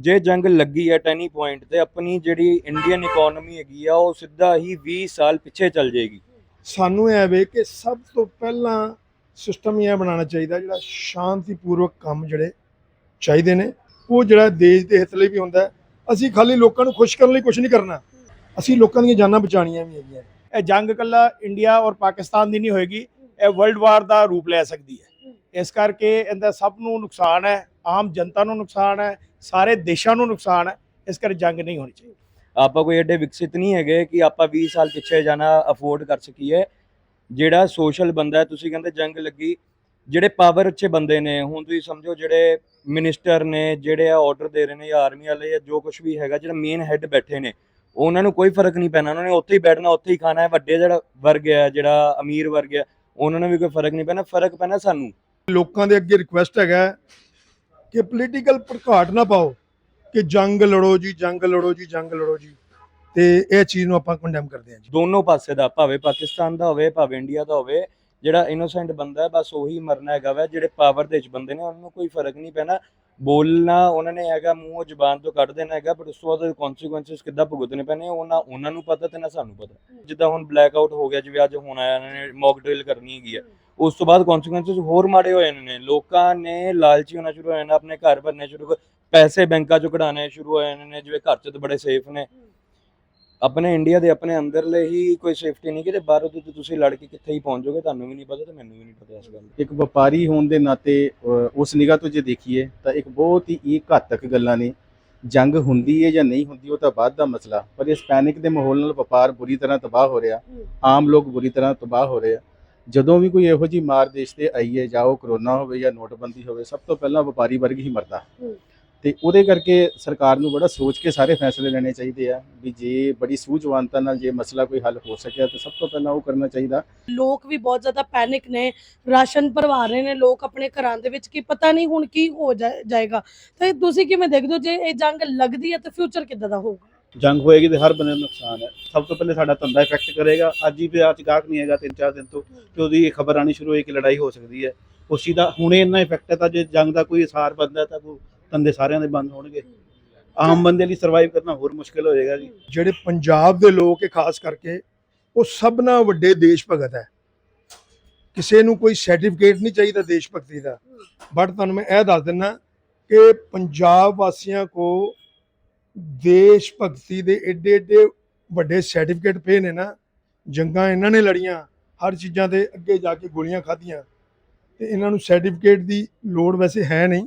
ਜੇ ਜੰਗ ਲੱਗੀ ਹੈ ਟੈਨੀ ਪੁਆਇੰਟ ਤੇ ਆਪਣੀ ਜਿਹੜੀ ਇੰਡੀਅਨ ਇਕਨੋਮੀ ਹੈਗੀ ਆ, ਉਹ ਸਿੱਧਾ ਹੀ 20 ਸਾਲ ਪਿੱਛੇ ਚੱਲ ਜਾਏਗੀ। ਸਾਨੂੰ ਇਹ ਵੇ ਕਿ ਸਭ ਤੋਂ ਪਹਿਲਾਂ ਸਿਸਟਮ ਇਹ ਬਣਾਉਣਾ ਚਾਹੀਦਾ, ਜਿਹੜਾ ਸ਼ਾਂਤੀਪੂਰਵਕ ਕੰਮ ਜਿਹੜੇ ਚਾਹੀਦੇ ਨੇ, ਉਹ ਜਿਹੜਾ ਦੇਸ਼ ਦੇ ਹਿੱਤ ਲਈ ਵੀ ਹੁੰਦਾ ਅਸੀਂ ਖਾਲੀ ਲੋਕਾਂ ਨੂੰ ਖੁਸ਼ ਕਰਨ ਲਈ ਕੁਝ ਨਹੀਂ ਕਰਨਾ। ਅਸੀਂ ਲੋਕਾਂ ਦੀਆਂ ਜਾਨਾਂ ਬਚਾਉਣੀਆਂ ਵੀ ਹੈਗੀਆਂ। ਇਹ ਜੰਗ ਕੱਲਾ ਇੰਡੀਆ ਔਰ ਪਾਕਿਸਤਾਨ ਦੀ ਨਹੀਂ ਹੋਏਗੀ, ਇਹ ਵਰਲਡ ਵਾਰ ਦਾ ਰੂਪ ਲੈ ਸਕਦੀ ਹੈ। ਇਸ ਕਰਕੇ ਇਹਦਾ ਸਭ ਨੂੰ ਨੁਕਸਾਨ ਹੈ, ਆਮ ਜਨਤਾ ਨੂੰ ਨੁਕਸਾਨ ਹੈ ਸਾਰੇ ਦੇਸ਼ਾਂ ਨੂੰ ਨੁਕਸਾਨ ਹੈ ਇਸ ਕਰਕੇ ਜੰਗ ਨਹੀਂ ਹੋਣੀ ਚਾਹੀਦੀ। ਆਪਾਂ ਕੋਈ ਐਡੇ ਵਿਕਸਿਤ ਨਹੀਂ ਹੈਗੇ ਕਿ ਆਪਾਂ 20 ਸਾਲ ਪਿੱਛੇ ਜਾਣਾ ਅਫੋਰਡ ਕਰ ਸਕੀਏ। ਜਿਹੜਾ ਸੋਸ਼ਲ ਬੰਦਾ ਹੈ ਤੁਸੀਂ ਕਹਿੰਦੇ ਜੰਗ ਲੱਗੀ ਜਿਹੜੇ ਪਾਵਰ ਅੱਛੇ ਬੰਦੇ ਨੇ ਹੁਣ ਤੁਸੀਂ ਸਮਝੋ ਜਿਹੜੇ ਮਿਨਿਸਟਰ ਨੇ ਜਿਹੜੇ ਆ ਆਰਡਰ ਦੇ ਰਹੇ ਨੇ ਜਾਂ ਆਰਮੀ ਵਾਲੇ ਜਾਂ ਜੋ ਕੁਝ ਵੀ ਹੈਗਾ ਜਿਹੜਾ ਮੇਨ ਹੈੱਡ ਬੈਠੇ ਨੇ ਉਹਨਾਂ ਨੂੰ ਕੋਈ ਫ਼ਰਕ ਨਹੀਂ ਪੈਣਾ। ਉਹਨਾਂ ਨੇ ਉੱਥੇ ਹੀ ਬੈਠਣਾ ਉੱਥੇ ਹੀ ਖਾਣਾ ਹੈ ਵੱਡੇ ਜਿਹੜਾ ਵਰਗ ਹੈ ਜਿਹੜਾ ਅਮੀਰ ਵਰਗ ਹੈ ਉਹਨਾਂ ਨੂੰ ਵੀ ਕੋਈ ਫ਼ਰਕ ਨਹੀਂ ਪੈਣਾ। ਫ਼ਰਕ ਪੈਣਾ ਸਾਨੂੰ। ਲੋਕਾਂ ਦੇ ਅੱਗੇ ਰਿਕੁਐਸਟ ਹੈਗਾ ਕਿ ਪੋਲੀਟੀਕਲ ਭੜਕਾਟ ਨਾ ਪਾਓ ਕਿ ਜੰਗ ਲੜੋ ਜੀ, ਜੰਗ ਲੜੋ ਜੀ, ਜੰਗ ਲੜੋ ਜੀ। ਤੇ ਇਹ ਚੀਜ਼ ਨੂੰ ਆਪਾਂ ਕੰਡੈਮ ਕਰਦੇ ਹਾਂ ਜੀ। ਦੋਨੋਂ ਪਾਸੇ ਦਾ, ਭਾਵੇਂ ਪਾਕਿਸਤਾਨ ਦਾ ਹੋਵੇ, ਭਾਵੇਂ ਇੰਡੀਆ ਦਾ ਹੋਵੇ, ਜਿਹੜਾ ਇਨੋਸੈਂਟ ਬੰਦਾ ਹੈ, ਬਸ ਉਹੀ ਮਰਨਾ ਹੈਗਾ ਵਾ, ਜਿਹੜੇ ਪਾਵਰ ਦੇ ਵਿੱਚ ਬੰਦੇ ਨੇ, ਉਹਨਾਂ ਨੂੰ ਕੋਈ ਫ਼ਰਕ ਨਹੀਂ ਪੈਣਾ। ਬੋਲਣਾ, ਉਹਨਾਂ ਨੇ ਹੈਗਾ ਮੂੰਹੋਂ ਜ਼ੁਬਾਨ ਤੋਂ ਕੱਢ ਦੇਣਾ ਹੈਗਾ, ਪਰ ਉਸ ਤੋਂ ਬਾਅਦ ਕਨਸੀਕੁਐਂਸਸ ਕਿੱਦਾਂ ਭੁਗਤਣੇ ਪੈਣੇ, ਉਹ ਨਾ ਉਹਨਾਂ ਨੂੰ ਪਤਾ ਤੇ ਨਾ ਸਾਨੂੰ ਪਤਾ। ਜਿੱਦਾਂ ਹੁਣ ਬਲੈਕ ਆਊਟ ਹੋ ਗਿਆ, ਜਿਵੇਂ ਅੱਜ ਹੁਣ ਆਇਆ ਇਹਨਾਂ ਨੇ ਮੌਕ ਡਰਿਲ ਕਰਨੀ ਹੈਗੀ ਆ। ਉਸ ਤੋਂ ਬਾਅਦ ਕਨਸੀਕੁਐਂਸਸ ਹੋਰ ਮਾੜੇ ਹੋਏ ਨੇ। ਲੋਕਾਂ ਨੇ ਲਾਲਚੀ ਹੋਣਾ ਸ਼ੁਰੂ ਹੋਏ ਨੇ ਆਪਣੇ ਘਰ ਭਰਨੇ ਸ਼ੁਰੂ ਕਰ ਪੈਸੇ ਬੈਂਕਾਂ ਚੋਂ ਕਢਾਣੇ ਸ਼ੁਰੂ ਹੋਏ ਨੇ ਜਿਵੇਂ ਘਰ ਚ ਤਾਂ ਬੜੇ ਸੇਫ ਨੇ। ਆਪਣੇ ਇੰਡੀਆ ਦੇ ਆਪਣੇ ਅੰਦਰਲੇ ਹੀ ਕੋਈ ਸੇਫਟੀ ਨਹੀਂ ਕਿ ਤੇ ਬਾਹਰੋਂ ਤੇ ਤੁਸੀਂ ਲੜ ਕੇ ਕਿੱਥੇ ਹੀ ਪਹੁੰਚ ਜਾਓਗੇ ਤੁਹਾਨੂੰ ਵੀ ਨਹੀਂ ਪਤਾ ਤੇ ਮੈਨੂੰ ਵੀ ਨਹੀਂ ਪਤਾ ਇਸ ਗੱਲ ਦਾ। ਇੱਕ ਵਪਾਰੀ ਹੋਣ ਦੇ ਨਾਤੇ ਉਸ ਨਿਗਾਹ ਤੋਂ ਜੇ ਦੇਖੀਏ ਤਾਂ ਇੱਕ ਬਹੁਤ ਹੀ ਇਹ ਘਾਤਕ ਗੱਲਾਂ ਨੇ। ਜੰਗ ਹੁੰਦੀ ਹੈ ਜਾਂ ਨਹੀਂ ਹੁੰਦੀ ਉਹ ਤਾਂ ਬਾਅਦ ਦਾ ਮਸਲਾ। ਪਰ ਇਸ ਪੈਨਿਕ ਦੇ ਮਾਹੌਲ ਨਾਲ ਵਪਾਰ ਬੁਰੀ ਤਰ੍ਹਾਂ ਤਬਾਹ ਹੋ ਰਿਹਾ। ਆਮ ਲੋਕ ਬੁਰੀ ਤਰ੍ਹਾਂ ਤਬਾਹ ਹੋ ਰਹੇ ਆ। ਜਦੋਂ ਵੀ ਕੋਈ ਇਹੋ ਜੀ ਮਾਰ ਦੇਸ਼ ਤੇ ਆਈ ਹੈ ਜਾਂ ਉਹ ਕਰੋਨਾ ਹੋਵੇ ਜਾਂ ਨੋਟਬੰਦੀ ਹੋਵੇ ਸਭ ਤੋਂ ਪਹਿਲਾਂ ਵਪਾਰੀ ਵਰਗ ਹੀ ਮਰਦਾ। ਤੇ ਉਹਦੇ ਕਰਕੇ ਸਰਕਾਰ ਨੂੰ ਬੜਾ ਸੋਚ ਕੇ ਸਾਰੇ ਫੈਸਲੇ ਲੈਣੇ ਚਾਹੀਦੇ ਆ ਵੀ ਜੇ ਬੜੀ ਸੂਝਵਾਨਤਾ ਨਾਲ ਜੇ ਮਸਲਾ ਕੋਈ ਹੱਲ ਹੋ ਸਕਿਆ ਤਾਂ ਸਭ ਤੋਂ ਪਹਿਲਾਂ ਉਹ ਕਰਨਾ ਚਾਹੀਦਾ। ਲੋਕ ਵੀ ਬਹੁਤ ਜ਼ਿਆਦਾ ਪੈਨਿਕ ਨੇ ਰਾਸ਼ਨ ਭਰਵਾ ਰਹੇ ਨੇ ਲੋਕ ਆਪਣੇ ਘਰਾਂ ਦੇ ਵਿੱਚ ਕੀ ਪਤਾ ਨਹੀਂ ਹੁਣ ਕੀ ਹੋ ਜਾਏਗਾ। ਤੇ ਤੁਸੀਂ ਕਿਵੇਂ ਦੇਖਦੇ ਹੋ? ਜੇ ਇਹ ਜੰਗ ਲੱਗਦੀ ਹੈ ਤਾਂ ਫਿਊਚਰ ਕਿੱਦਾਂ ਦਾ ਹੋਊਗਾ? ਜੰਗ ਹੋਏਗੀ ਤੇ ਹਰ ਬੰਦੇ ਨੂੰ ਨੁਕਸਾਨ ਹੈ। ਸਭ ਤੋਂ ਪਹਿਲੇ ਸਾਡਾ ਧੰਦਾ ਇਫੈਕਟ ਕਰੇਗਾ। ਅੱਜ ਹੀ ਬਾਜ਼ਾਰ ਚ ਗਾਹਕ ਨਹੀਂ ਹੈਗਾ ਤਿੰਨ ਚਾਰ ਦਿਨ ਤੋਂ, ਤੇ ਉਹਦੀ ਇਹ ਖਬਰ ਆਣੀ ਸ਼ੁਰੂ ਹੋਈ ਕਿ ਲੜਾਈ ਹੋ ਸਕਦੀ ਹੈ। ਉਸ ਚੀਜ਼ ਦਾ ਹੁਣੇ ਇੰਨਾ ਇਫੈਕਟ ਹੈ ਤਾਂ ਜੇ ਜੰਗ ਦਾ ਕੋਈ ਅਸਾਰ ਬੰਦਾ ਤਾਂ ਉਹ ਧੰਦੇ ਸਾਰਿਆਂ ਦੇ ਬੰਦ ਹੋਣਗੇ। ਆਮ ਬੰਦੇ ਲਈ ਸਰਵਾਈਵ ਕਰਨਾ ਹੋਰ ਮੁਸ਼ਕਿਲ ਹੋ ਜਾਏਗਾ ਜੀ। ਜਿਹੜੇ ਪੰਜਾਬ ਦੇ ਲੋਕ ਹੈ, ਖਾਸ ਕਰਕੇ, ਉਹ ਸਭ ਨਾਲ ਵੱਡੇ ਦੇਸ਼ ਭਗਤ ਹੈ। ਕਿਸੇ ਨੂੰ ਕੋਈ ਸਰਟੀਫਿਕੇਟ ਨਹੀਂ ਚਾਹੀਦਾ ਦੇਸ਼ ਭਗਤੀ ਦਾ। ਬਟ ਤੁਹਾਨੂੰ ਮੈਂ ਇਹ ਦੱਸ ਦਿੰਨਾ ਕਿ ਪੰਜਾਬ ਵਾਸੀਆਂ ਕੋ ਦੇਸ਼ ਭਗਤੀ ਦੇ ਏਡੇ ਏਡੇ ਵੱਡੇ ਸਰਟੀਫਿਕੇਟ ਪਏ ਨੇ ਨਾ, ਜੰਗਾਂ ਇਹਨਾਂ ਨੇ ਲੜੀਆਂ, ਹਰ ਚੀਜ਼ਾਂ ਦੇ ਅੱਗੇ ਜਾ ਕੇ ਗੋਲੀਆਂ ਖਾਧੀਆਂ। ਤੇ ਇਹਨਾਂ ਨੂੰ ਸਰਟੀਫਿਕੇਟ ਦੀ ਲੋੜ ਵੈਸੇ ਹੈ ਨਹੀਂ,